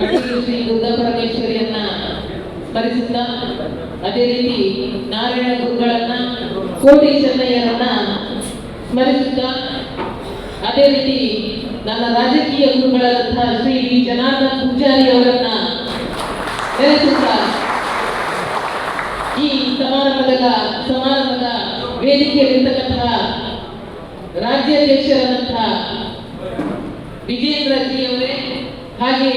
ಅಡಿಗೆ ಶ್ರೀ ದುರ್ಗಾ ಪರಮೇಶ್ವರಿಯನ್ನ ಸ್ಮರಿಸುತ್ತ, ಅದೇ ರೀತಿ ನಾರಾಯಣ ಗುರುಗಳನ್ನ ಕೋಟಿ ಚೆನ್ನಯ್ಯರನ್ನ ಸ್ಮರಿಸುತ್ತ, ಅದೇ ರೀತಿ ನನ್ನ ರಾಜಕೀಯ ಗುರುಗಳಾದಂತಹ ಶ್ರೀ ವಿ. ಜನಾರ್ದನ್ ಪೂಜಾರಿ ಅವರನ್ನ ನೆನೆಸುತ್ತಾ ಈ ಸಮಾರಂಭದ ಸಮಾರಂಭದ ವೇದಿಕೆಯಲ್ಲಿರ್ತಕ್ಕಂತಹ ರಾಜ್ಯಾಧ್ಯಕ್ಷರಾದಂತಹ ವಿಜೇಂದ್ರ ಜಿ ಅವರೇ ಹಾಗೆ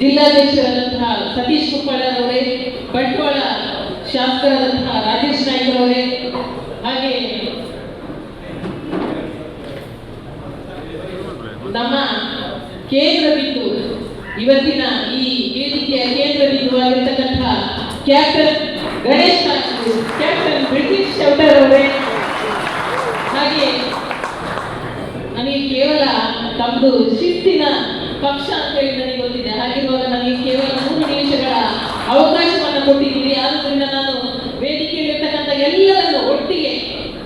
ಜಿಲ್ಲಾಧ್ಯಕ್ಷರಾದಂತಹ ಸತೀಶ್ ಕುಪ್ಪಳ್ಳರ್ ಅವರೇ, ಬಂಟ್ವಾಳ ಶಾಸಕರಾದಂತಹ ರಾಜೇಶ್ ನಾಯ್ಕ ಅವರೇ, ಹಾಗೆ ನಮ್ಮ ಕೇಂದ್ರ ಬಿಂದು, ಇವತ್ತಿನ ಈ ವೇದಿಕೆಯ ಕೇಂದ್ರ ಬಿಂದುವಾಗಿರ್ತಕ್ಕಂತಹ ಕ್ಯಾಪ್ಟನ್ ಗಣೇಶ್ ಕ್ಯಾಪ್ಟನ್ ಬ್ರಿಟಿಷ್ ಶೌಟರ್ ಅವರೇ. ಹಾಗೆ ತಮ್ಮದು ಶಿಸ್ತಿನ ಪಕ್ಷ ಅಂತ ಹೇಳಿ ನನಗೆ ಗೊತ್ತಿದೆ. ಹಾಗಿರುವಾಗ ನನಗೆ ಕೇವಲ ಮೂರು ನಿಮಿಷಗಳ ಅವಕಾಶವನ್ನು ಕೊಟ್ಟಿದ್ದೀರಿ ಆದ್ದರಿಂದ ನಾನು ವೇದಿಕೆಯಲ್ಲಿರ್ತಕ್ಕಂಥ ಎಲ್ಲರನ್ನು ಒಟ್ಟಿಗೆ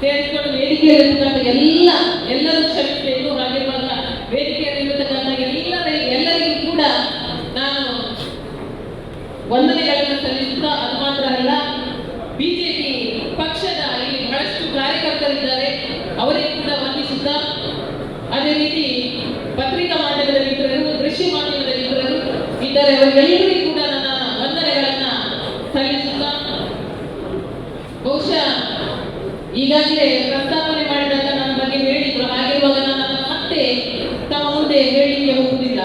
ಸೇರಿಸಿಕೊಂಡು ವೇದಿಕೆಯಲ್ಲಿರ್ತಕ್ಕಂಥ ಎಲ್ಲ, ಎಲ್ಲರೂ ಕ್ಷಮಿಸಬೇಕು ಹಾಗಿರುವಾಗ ವೇದಿಕೆಯಲ್ಲಿರ್ತಕ್ಕಂಥ ಎಲ್ಲರ ಎಲ್ಲರಿಗೂ ಕೂಡ ನಾನು ವಂದನೆಗಳನ್ನು ಸಲ್ಲಿಸುತ್ತಾ ಅದು ಮಾತ್ರ ಅಲ್ಲ ಬಿಜೆಪಿ ಪಕ್ಷದ ಇಲ್ಲಿ ಬಹಳಷ್ಟು ಕಾರ್ಯಕರ್ತರಿದ್ದಾರೆ ಅವರಿಗೆ ಕೂಡ ವಂದಿಸುತ್ತಾ ಅದೇ ರೀತಿ ಪತ್ರಿಕಾ ಮಾಧ್ಯಮದ ಮಿತ್ರರು ದೃಶ್ಯ ಮಾಧ್ಯಮದ ಮಿತ್ರರು ಅವರಿಗೆಲ್ಲರಿಗೂ ಕೂಡ ನನ್ನ ವಂದನೆಗಳನ್ನ ಸಲ್ಲಿಸುತ್ತಾ ಬಹುಶಃ ಈಗಾಗಲೇ ಪ್ರಸ್ತಾವನೆ ಮಾಡಿದಾಗ ನನ್ನ ಬಗ್ಗೆ ಹೇಳಿದ್ರು ಹಾಗಿರುವಾಗ ನಾನು ಅದನ್ನ ಮತ್ತೆ ತಮ್ಮ ಮುಂದೆ ಹೇಳಲಿಕ್ಕೆ ಹೋಗುವುದಿಲ್ಲ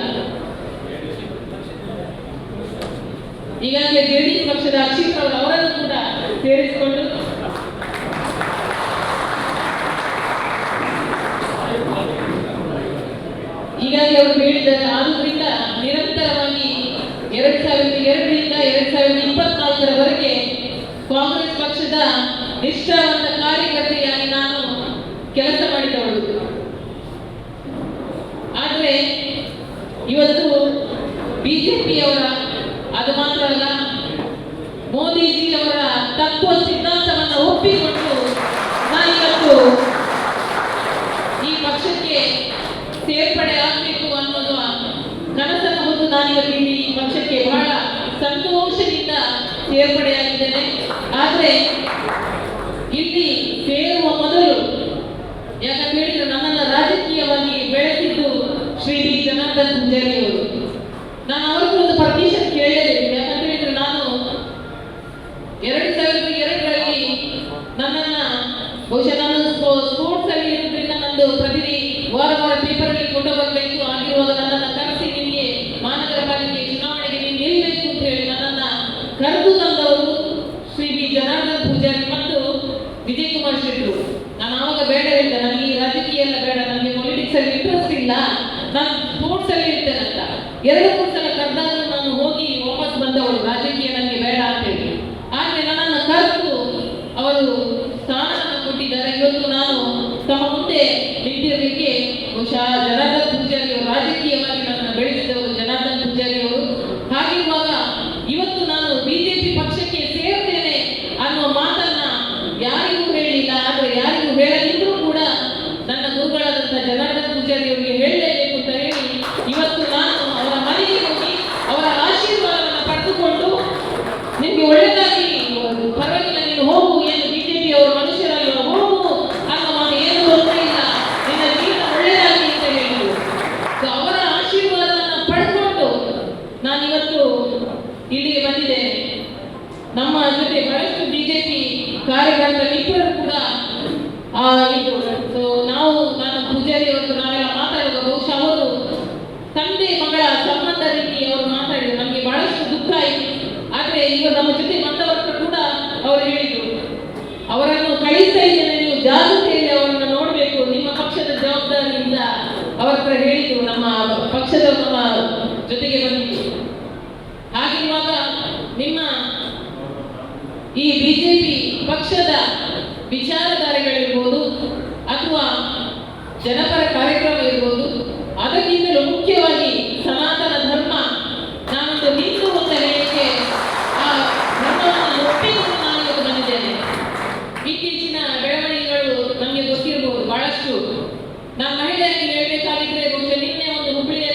ಈಗಾಗಲೇ ಜೆಡಿಎಸ್ ಪಕ್ಷದ ಅಕ್ಷಿತ್ ಅವರು ಅವರನ್ನು ಕೂಡ ಸೇರಿಸಿಕೊಂಡು ಈಗಾಗಲೇ ಅವರು ಹೇಳಿದ್ದಾರೆ ಆದುದರಿಂದ ನಿರಂತರವಾಗಿ ಎರಡ್ ಸಾವಿರದ ಎರಡರಿಂದ ಎರಡ್ ಸಾವಿರದ ಇಪ್ಪತ್ನಾಲ್ಕರವರೆಗೆ ಕಾಂಗ್ರೆಸ್ ಪಕ್ಷದ ನಿಷ್ಠಾವಂತ ಕಾರ್ಯಕರ್ತೆಯಾಗಿ ನಾನು ಕೆಲಸ ಮಾಡಿದವಳು ಆದರೆ ಇವತ್ತು ಬಿಜೆಪಿಯವರ, ಅದು ಮಾತ್ರ ಅಲ್ಲ ಮೋದಿಜಿ ಅವರ ತತ್ವ ಸಿದ್ಧಾಂತವನ್ನು ಒಪ್ಪಿಕೊಂಡು ನಾನಿವತ್ತು ಈ ಪಕ್ಷಕ್ಕೆ ಸೇರ್ಪಡೆ ಆಗಬೇಕು ಅನ್ನೋದು ಕನಸನ್ನು ಹೊತ್ತು ನಾನಿವತ್ತು ಇಲ್ಲಿ ಈ ಪಕ್ಷಕ್ಕೆ ಬಹಳ ಸಂತೋಷದಿಂದ ಸೇರ್ಪಡೆಯಾಗಿದ್ದೇನೆ ಆದರೆ ಇಲ್ಲಿ ಸೇರುವ ಮೊದಲು, ಯಾಕಂತ ಹೇಳಿದ್ರೆ ನನ್ನನ್ನು ರಾಜಕೀಯವಾಗಿ ಬೆಳೆಸಿದ್ದು ಶ್ರೀ ಜನಾರ್ದನ್ ಪೂಜಾರಿ ಅವರು. ನಾನು ಅವ್ರಿಗೆ ಒಂದು ಪರ್ಮಿಷನ್ ಕೇಳಲಿಲ್ಲ ಯಾಕಂತ ಹೇಳಿದ್ರೆ ನಾನು ಎರಡು ಸಾವಿರದ ಎರಡರಲ್ಲಿ ನನ್ನನ್ನ, ಬಹುಶಃ ನಾನು ಸ್ಪೋರ್ಟ್ಸ್ ಅಲ್ಲಿ ಇರೋದ್ರಿಂದ ನಂದು ಪ್ರತಿ ವಾರ ವಾರ ಪೇಪರ್ ಅಲ್ಲಿ ಕೊಂಡು ಬರಬೇಕು ಆಗಿರುವಾಗ ನನ್ನನ್ನು ಕರೆಸಿ ನಿಮಗೆ ಮಹಾನಗರ ಪಾಲಿಕೆ ಚುನಾವಣೆಗೆ ನೀವು ನಿಲ್ಲಬೇಕು ಅಂತ ಹೇಳಿ ನನ್ನನ್ನ ಕರೆದು ತಂದವರು ಶ್ರೀ ಬಿ ಜನಾರ್ದನ್ ಪೂಜಾರಿ ಮತ್ತು ವಿಜಯ್ ಕುಮಾರ್ ಶೆಟ್ಟರು. ನಾನು ಆವಾಗ ಬೇಡ ಹೇಳಿದ್ದೆ ನನಗೆ ರಾಜಕೀಯ ಎಲ್ಲ ಬೇಡ, ನನಗೆ ಪೊಲಿಟಿಕ್ಸ್ ಅಲ್ಲಿ ಇಂಟ್ರೆಸ್ಟ್ ಇಲ್ಲ. ನಾನು ಸ್ಪೋರ್ಟ್ಸ್ ಅಲ್ಲಿ ಇರ್ತೇನೆ ಅಂತ ಎರಡು ಮೂರು ಸಲ ಕರೆದಾಗ ನಾನು ಹೋಗಿ ವಾಪಸ್ ಬಂದವರು ರಾಜಕೀಯ ನನಗೆ ಬೇಡ ಅಂತ ಹೇಳಿ ಆದ್ರೆ ನನ್ನನ್ನು ಕರೆದು ಅವರು ಸ್ಥಾನವನ್ನು ಕೊಟ್ಟಿದ್ದಾರೆ ಇವತ್ತು ನಾನು ತಮ್ಮ ಮುಂದೆ ನಿಂತಿರಲಿಕ್ಕೆ ಬಹುಶಃ ಜನಾರ್ದನ್ ಪೂಜಾರಿ ಅವರು ರಾಜಕೀಯವಾಗಿ ನನ್ನನ್ನು ಬೆಳೆಸಿದವರು ಜನಾರ್ದನ್ ಪೂಜಾರಿ ಅವರು ಹಾಗಿರುವಾಗ ಇವತ್ತು ನಾನು ಬಿಜೆಪಿ ಪಕ್ಷಕ್ಕೆ ಸೇರ್ತೇನೆ ಅನ್ನುವ ಮಾತನ್ನ ಯಾರಿಗೂ ಹೇಳಿಲ್ಲ ಆದ್ರೆ ಯಾರಿಗೂ ಹೇಳದಿದ್ರೂ ಕೂಡ ನನ್ನ ಗುರುಗಳಾದಂತಹ ಜನಾರ್ದನ್ ಪೂಜಾರಿ ಅವರಿಗೆ ಹೇಳಲೇಬೇಕು ಅಂತ ಹೇಳಿ ಇವತ್ತು ನಾನು ಅವರ ಮನೆಗೆ ಹೋಗಿ ಅವರ ಆಶೀರ್ವಾದವನ್ನು ಪಡೆದುಕೊಂಡು ನಿಮ್ಗೆ ಒಳ್ಳೆದಾಗಿ ಪರವಾಗಿಲ್ಲ ನೀನು ಹೋಗು ಏನು ಬಿಜೆಪಿ ಅವರು ಮನುಷ್ಯರಲ್ಲ ಹೋಗು ಅನ್ನೋ ಮಾತು ಏನು ತೊಂದರೆ ಇಲ್ಲ ನಿನ್ನ ಜೀವನ ಒಳ್ಳೆದಾಗಿ ಅಂತ ಹೇಳಿದ್ರು So, ಅವರ ಆಶೀರ್ವಾದವನ್ನು ಪಡ್ಕೊಂಡು ನಾನಿವತ್ತು ಇಲ್ಲಿಗೆ ಬಂದಿದ್ದೇನೆ ನಮ್ಮ ಜೊತೆ ಬಹಳಷ್ಟು ಬಿಜೆಪಿ ಕಾರ್ಯಕರ್ತ ಮಿತ್ರರು ಕೂಡ ಆ, ಇದು ಸೊ ನಾವು ನಾನು ಪೂಜಾರಿ ಅವರು ನಾವೆಲ್ಲ ಮಾತಾಡುವಾಗ ಬಹುಶಃ ಅವರು ತಂದೆ ಮಗಳ ಸಂಬಂಧ ರೀತಿ ಅವರು ಮಾತಾಡಿದ್ರು ನಮಗೆ ಬಹಳಷ್ಟು ದುಃಖ ಆಯಿತು ಆದ್ರೆ ಈಗ ನಮ್ಮ ಜೊತೆ ಬಂದವರ ಹತ್ರ ಕೂಡ ಅವರು ಹೇಳಿದ್ರು ಅವರನ್ನು ಕಳಿಸ್ತಾ ಇದ್ದೇನೆ ನೀವು ಜಾಗೃತಿಯಲ್ಲಿ ಅವರನ್ನು ನೋಡಬೇಕು ನಿಮ್ಮ ಪಕ್ಷದ ಜವಾಬ್ದಾರಿಯಿಂದ ಅವರ ಹತ್ರ ಹೇಳಿದ್ರು ನಮ್ಮ ಪಕ್ಷದ ನಮ್ಮ ಜೊತೆಗೆ ಬಂದಿದ್ರು ಹಾಗಿರುವಾಗ ನಿಮ್ಮ ಈ ಬಿಜೆಪಿ ಪಕ್ಷದ ವಿಚಾರಧಾರೆಗಳಿರ್ಬೋದು ಅಥವಾ ಜನಪರ ಕಾರ್ಯಕ್ರಮ ಇರ್ಬೋದು ಅದಕ್ಕಿಂತಲೂ ಮುಖ್ಯವಾಗಿ ಸನಾತನ ಧರ್ಮ ನಾನೊಂದು ಹಿಂದೂ ಅಂತ ಹೇಳಿಕೆ ಆ ಧರ್ಮವನ್ನು ಒಪ್ಪಿಕೊಂಡು ನಾನು ಇವತ್ತು ಬಂದಿದ್ದೇನೆ ಇತ್ತೀಚಿನ ಬೆಳವಣಿಗೆಗಳು ನಮಗೆ ಗೊತ್ತಿರಬಹುದು ಬಹಳಷ್ಟು ನಾನು ಮಹಿಳೆಯಾಗಿ ಹೇಳ್ಬೇಕಾಗಿದ್ರೆ ಬಹುಶಃ ನಿನ್ನೆ ಒಂದು ಹುಬ್ಬಳ್ಳಿಯ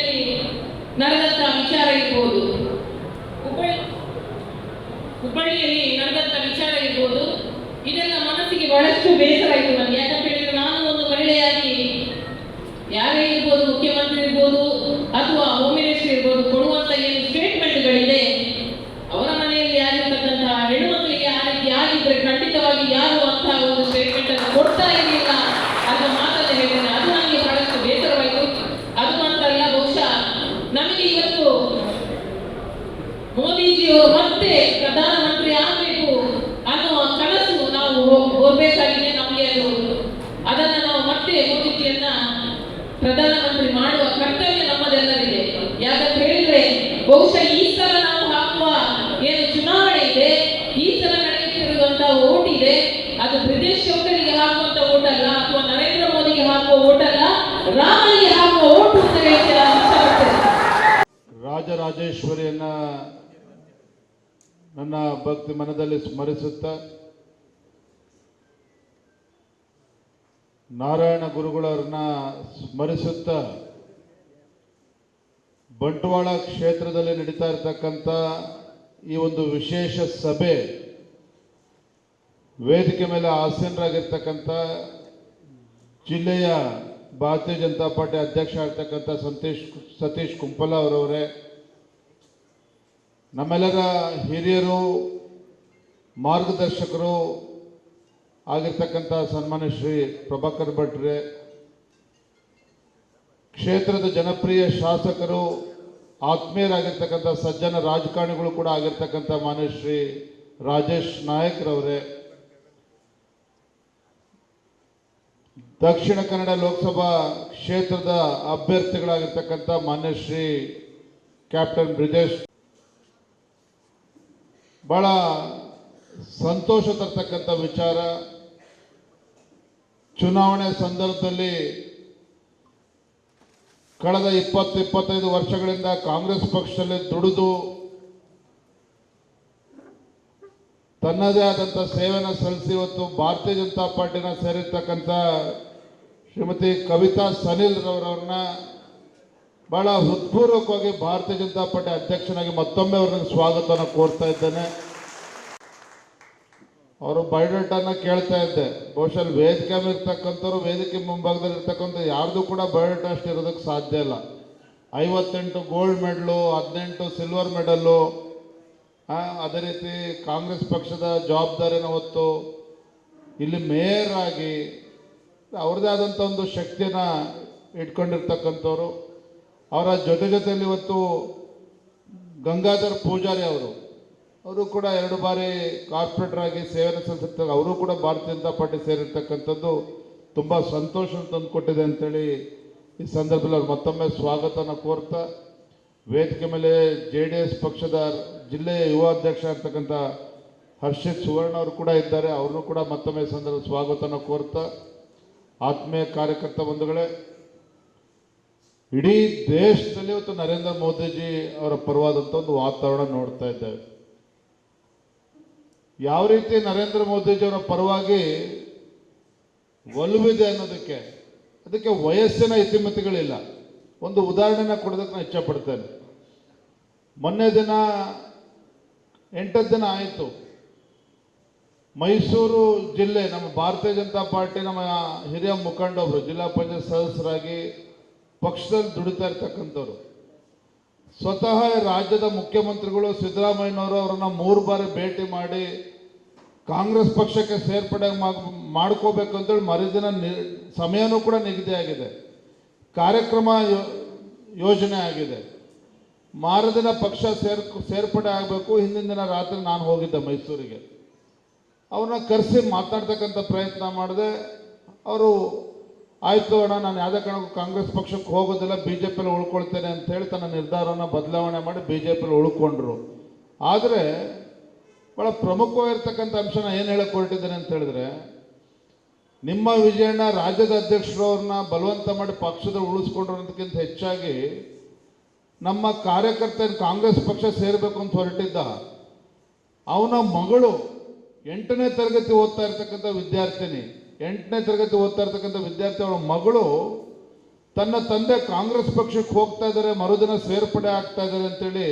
ಸಂಘಟನೆಯಲ್ಲಿ ನಡೆದಂತ ವಿಚಾರ ಇರ್ಬೋದು ಇದೆಲ್ಲ ಮನಸ್ಸಿಗೆ ಬಹಳಷ್ಟು ಬೇಸರ ಆಯಿತು ನನಗೆ ಯಾಕಂತ ಹೇಳಿದ್ರೆ ನಾನು ಒಂದು ಮಹಿಳೆಯಾಗಿ ಯಾರೇ ಇರ್ಬೋದು ಮುಖ್ಯಮಂತ್ರಿ ಇರ್ಬೋದು ಅಥವಾ ಹೋಮ್ ಮಿನಿಸ್ಟರ್ ಇರ್ಬೋದು ಕೊಡುವಂತ ಏನು ಸ್ಟೇಟ್ಮೆಂಟ್ಗಳಿದೆ ಅವರ ಮನೆಯಲ್ಲಿ ಆಗಿರ್ತಕ್ಕಂತಹ ಹೆಣ್ಣು ಮಕ್ಕಳಿಗೆ ಆ ರೀತಿ ಆಗಿದ್ರೆ ಖಂಡಿತವಾಗಿ ಯಾರು ಅಂತ ಒಂದು ಸ್ಟೇಟ್ಮೆಂಟ್ ಅನ್ನು ಇರಲಿಲ್ಲ ಅನ್ನೋ ಮಾತನ್ನ ಹೇಳಿದ್ರೆ ಅದು ನನಗೆ ಬಹಳಷ್ಟು ಬೇಸರವಾಯಿತು. ಅದು ಮಾತ್ರ ಅಲ್ಲ, ಬಹುಶಃ ನಮಗೆ ಇವತ್ತು ಮೋದಿಜಿಯವರು ಮತ್ತೆ ಪ್ರಧಾನಮಂತ್ರಿ ಆಗಬೇಕು ಅನ್ನುವ ಕನಸು ನಾವು ಹೋಗ್ಬೇಕಾಗಿದೆ ನಮಗೆ ಅದು. ಅದನ್ನ ನಾವು ಮತ್ತೆ ಮೋದಿಜಿಯನ್ನ ಪ್ರಧಾನಮಂತ್ರಿ ಮಾಡುವ ಕರ್ತವ್ಯ ನಮ್ಮದೆಲ್ಲರಿದೆ ಯಾಕಂತ ಹೇಳಿದ್ರೆ, ಬಹುಶಃ ಈ ಸಲ ನಾವು ಹಾಕುವ ಏನು ಚುನಾವಣೆ ಇದೆ, ಈ ಸಲ ನಡೆಯುತ್ತಿರುವಂತಹ ಓಟ್ ಇದೆ, ಅದು ಬ್ರಿಟಿಷ್ ಚೌಧರಿಗೆ ಹಾಕುವಂತ ಓಟ್ ಅಲ್ಲ ಅಥವಾ ನರೇಂದ್ರ ಮೋದಿಗೆ ಹಾಕುವ ಓಟಲ್ಲ, ರಾಮನಿಗೆ ಹಾಕುವ ಓಟು ಅಂತ ರಾಜರಾಜೇಶ್ವರಿಯನ್ನ ನನ್ನ ಭಕ್ತಿ ಮನದಲ್ಲಿ ಸ್ಮರಿಸುತ್ತ, ನಾರಾಯಣ ಗುರುಗಳವ್ರನ್ನ ಸ್ಮರಿಸುತ್ತ, ಬಂಟ್ವಾಳ ಕ್ಷೇತ್ರದಲ್ಲಿ ನಡೀತಾ ಇರತಕ್ಕಂಥ ಈ ಒಂದು ವಿಶೇಷ ಸಭೆ, ವೇದಿಕೆ ಮೇಲೆ ಆಸೀನರಾಗಿರ್ತಕ್ಕಂಥ ಜಿಲ್ಲೆಯ ಭಾರತೀಯ ಜನತಾ ಪಾರ್ಟಿ ಅಧ್ಯಕ್ಷ ಆಗ್ತಕ್ಕಂಥ ಸಂತೇಶ್ ಸತೀಶ್ ಕುಂಪಲ ಅವರವರೇ, ನಮ್ಮೆಲ್ಲರ ಹಿರಿಯರು, ಮಾರ್ಗದರ್ಶಕರು ಆಗಿರ್ತಕ್ಕಂಥ ಸನ್ಮಾನ್ಯ ಶ್ರೀ ಪ್ರಭಾಕರ್ ಭಟ್ರೆ, ಕ್ಷೇತ್ರದ ಜನಪ್ರಿಯ ಶಾಸಕರು, ಆತ್ಮೀಯರಾಗಿರ್ತಕ್ಕಂಥ ಸಜ್ಜನ ರಾಜಕಾರಣಿಗಳು ಕೂಡ ಆಗಿರ್ತಕ್ಕಂಥ ಮಾನ್ಯ ಶ್ರೀ ರಾಜೇಶ್ ನಾಯಕ್ರವರೇ ದಕ್ಷಿಣ ಕನ್ನಡ ಲೋಕಸಭಾ ಕ್ಷೇತ್ರದ ಅಭ್ಯರ್ಥಿಗಳಾಗಿರ್ತಕ್ಕಂಥ ಮಾನ್ಯ ಶ್ರೀ ಕ್ಯಾಪ್ಟನ್ ಬ್ರಿಜೇಶ್. ಬಹಳ ಸಂತೋಷ ತರ್ತಕ್ಕಂಥ ವಿಚಾರ. ಚುನಾವಣೆ ಸಂದರ್ಭದಲ್ಲಿ ಕಳೆದ ಇಪ್ಪತ್ತು ಇಪ್ಪತ್ತೈದು ವರ್ಷಗಳಿಂದ ಕಾಂಗ್ರೆಸ್ ಪಕ್ಷದಲ್ಲಿ ದುಡಿದು ತನ್ನದೇ ಆದಂಥ ಸೇವೆನ ಸಲ್ಲಿಸಿ ಇವತ್ತು ಭಾರತೀಯ ಜನತಾ ಪಾರ್ಟಿನ ಸೇರಿರ್ತಕ್ಕಂಥ ಶ್ರೀಮತಿ ಕವಿತಾ ಸನಿಲ್ ರವರವ್ರನ್ನ ಬಹಳ ಹೃತ್ಪೂರ್ವಕವಾಗಿ ಭಾರತೀಯ ಜನತಾ ಪಾರ್ಟಿ ಅಧ್ಯಕ್ಷನಾಗಿ ಮತ್ತೊಮ್ಮೆ ಅವ್ರನ್ನ ಸ್ವಾಗತವನ್ನು ಕೋರ್ತಾ ಇದ್ದೇನೆ. ಅವರು ಬಯೋಡೇಟಾನ ಕೇಳ್ತಾ ಇದ್ದೆ. ಬಹುಶಃ ವೇದಿಕೆ ಮೇಲೆ ಇರ್ತಕ್ಕಂಥವ್ರು ವೇದಿಕೆ ಮುಂಭಾಗದಲ್ಲಿ ಇರ್ತಕ್ಕಂಥ ಯಾರ್ದು ಕೂಡ ಬಯೋಡೇಟಾ ಅಷ್ಟು ಇರೋದಕ್ಕೆ ಸಾಧ್ಯ ಇಲ್ಲ. ಐವತ್ತೆಂಟು ಗೋಲ್ಡ್ ಮೆಡಲು, ಹದಿನೆಂಟು ಸಿಲ್ವರ್ ಮೆಡಲು ಅದೇ ರೀತಿ ಕಾಂಗ್ರೆಸ್ ಪಕ್ಷದ ಜವಾಬ್ದಾರಿನ ಹೊತ್ತು ಇಲ್ಲಿ ಮೇಯರ್ ಆಗಿ ಅವ್ರದ್ದೇ ಆದಂಥ ಒಂದು ಶಕ್ತಿಯನ್ನು ಇಟ್ಕೊಂಡಿರ್ತಕ್ಕಂಥವ್ರು. ಅವರ ಜೊತೆ ಜೊತೆಯಲ್ಲಿ ಇವತ್ತು ಗಂಗಾಧರ್ ಪೂಜಾರಿ ಅವರು ಅವರು ಕೂಡ ಎರಡು ಬಾರಿ ಕಾರ್ಪೊರೇಟರ್ ಆಗಿ ಸೇವೆಯನ್ನು ಸಲ್ಲಿಸಿರ್ತಾರೆ. ಅವರು ಕೂಡ ಭಾರತೀಯ ಜನತಾ ಪಾರ್ಟಿ ಸೇರಿರ್ತಕ್ಕಂಥದ್ದು ತುಂಬ ಸಂತೋಷ ತಂದು ಕೊಟ್ಟಿದೆ ಅಂತೇಳಿ ಈ ಸಂದರ್ಭದಲ್ಲಿ ಅವ್ರು ಮತ್ತೊಮ್ಮೆ ಸ್ವಾಗತನ ಕೋರ್ತಾ, ವೇದಿಕೆ ಮೇಲೆ ಜೆ ಡಿ ಎಸ್ ಪಕ್ಷದ ಜಿಲ್ಲೆಯ ಯುವ ಅಧ್ಯಕ್ಷ ಇರ್ತಕ್ಕಂಥ ಹರ್ಷಿತ್ ಸುವರ್ಣ ಅವರು ಕೂಡ ಇದ್ದಾರೆ. ಅವ್ರನ್ನೂ ಕೂಡ ಮತ್ತೊಮ್ಮೆ ಸಂದರ್ಭ ಸ್ವಾಗತನ ಕೋರ್ತಾ ಆತ್ಮೀಯ ಕಾರ್ಯಕರ್ತ ಬಂಧುಗಳೇ, ಇಡೀ ದೇಶದಲ್ಲಿ ಇವತ್ತು ನರೇಂದ್ರ ಮೋದಿಜಿ ಅವರ ಪರವಾದಂಥ ಒಂದು ವಾತಾವರಣ ನೋಡ್ತಾ ಇದ್ದೇವೆ. ಯಾವ ರೀತಿ ನರೇಂದ್ರ ಮೋದಿಜಿ ಅವರ ಪರವಾಗಿ ಒಲವಿದೆ ಅನ್ನೋದಕ್ಕೆ, ಅದಕ್ಕೆ ವಯಸ್ಸಿನ ಇತಿಮಿತಿಗಳಿಲ್ಲ. ಒಂದು ಉದಾಹರಣೆನ ಕೊಡೋದಕ್ಕೆ ನಾನು ಇಚ್ಛಪಡ್ತೇನೆ ಮೊನ್ನೆ ದಿನ ಎಂಟತ್ತು ದಿನ ಆಯಿತು. ಮೈಸೂರು ಜಿಲ್ಲೆ, ನಮ್ಮ ಭಾರತೀಯ ಜನತಾ ಪಾರ್ಟಿ, ನಮ್ಮ ಹಿರಿಯ ಮುಖಂಡೊಬ್ಬರು ಜಿಲ್ಲಾ ಪಂಚಾಯತ್ ಸದಸ್ಯರಾಗಿ ಪಕ್ಷದಲ್ಲಿ ದುಡಿತಾ ಇರ್ತಕ್ಕಂಥವ್ರು. ಸ್ವತಃ ರಾಜ್ಯದ ಮುಖ್ಯಮಂತ್ರಿಗಳು ಸಿದ್ದರಾಮಯ್ಯನವರು ಅವರನ್ನ ಮೂರು ಬಾರಿ ಭೇಟಿ ಮಾಡಿ ಕಾಂಗ್ರೆಸ್ ಪಕ್ಷಕ್ಕೆ ಸೇರ್ಪಡೆ ಮಾಡ್- ಮಾಡ್ಕೋಬೇಕು ಅಂತೇಳಿ ಮರುದಿನ ನಿ, ಸಮಯನೂ ಕೂಡ ನಿಗದಿಯಾಗಿದೆ ಕಾರ್ಯಕ್ರಮ ಯೋಜನೆ ಆಗಿದೆ. ಮಾರದಿನ ಪಕ್ಷ ಸೇರ್ ಸೇರ್ಪಡೆ ಆಗಬೇಕು. ಹಿಂದಿನ ದಿನ ರಾತ್ರಿ ನಾನು ಹೋಗಿದ್ದೆ ಮೈಸೂರಿಗೆ. ಅವ್ರನ್ನ ಕರೆಸಿ ಮಾತಾಡ್ತಕ್ಕಂಥ ಪ್ರಯತ್ನ ಮಾಡಿದೆ. ಅವರು, ಆಯಿತು ಅಣ್ಣ, ನಾನು ಯಾವುದೇ ಕಾರಣಕ್ಕೂ ಕಾಂಗ್ರೆಸ್ ಪಕ್ಷಕ್ಕೆ ಹೋಗೋದಿಲ್ಲ ಬಿ ಜೆ ಪಿಲಿ ಉಳ್ಕೊಳ್ತೇನೆ ಅಂತ ಹೇಳಿ ತನ್ನ ನಿರ್ಧಾರನ ಬದಲಾವಣೆ ಮಾಡಿ ಬಿ ಜೆ ಪಿಲಿ ಉಳ್ಕೊಂಡ್ರು. ಆದರೆ ಭಾಳ ಪ್ರಮುಖವಾಗಿರ್ತಕ್ಕಂಥ ಅಂಶನ ಏನು ಹೇಳಕ್ಕೆ ಹೊರಟಿದ್ದೇನೆ ಅಂತ ಹೇಳಿದ್ರೆ, ನಿಮ್ಮ ವಿಜಯಣ್ಣ ರಾಜ್ಯದ ಅಧ್ಯಕ್ಷರವ್ರನ್ನ ಬಲವಂತ ಮಾಡಿ ಪಕ್ಷದಲ್ಲಿ ಉಳಿಸ್ಕೊಂಡಿರೋದಕ್ಕಿಂತ ಹೆಚ್ಚಾಗಿ ನಮ್ಮ ಕಾರ್ಯಕರ್ತ ಕಾಂಗ್ರೆಸ್ ಪಕ್ಷ ಸೇರಬೇಕು ಅಂತ ಹೊರಟಿದ್ದ ಅವನ ಮಗಳು ಎಂಟನೇ ತರಗತಿ ಓದ್ತಾ ಇರ್ತಕ್ಕಂಥ ವಿದ್ಯಾರ್ಥಿನಿ, ಎಂಟನೇ ತರಗತಿ ಓದ್ತಾ ಇರ್ತಕ್ಕಂಥ ವಿದ್ಯಾರ್ಥಿ ಅವಳ ಮಗಳು ತನ್ನ ತಂದೆ ಕಾಂಗ್ರೆಸ್ ಪಕ್ಷಕ್ಕೆ ಹೋಗ್ತಾ ಇದ್ದಾರೆ ಮರುದಿನ ಸೇರ್ಪಡೆ ಆಗ್ತಾ ಇದ್ದಾರೆ ಅಂತೇಳಿ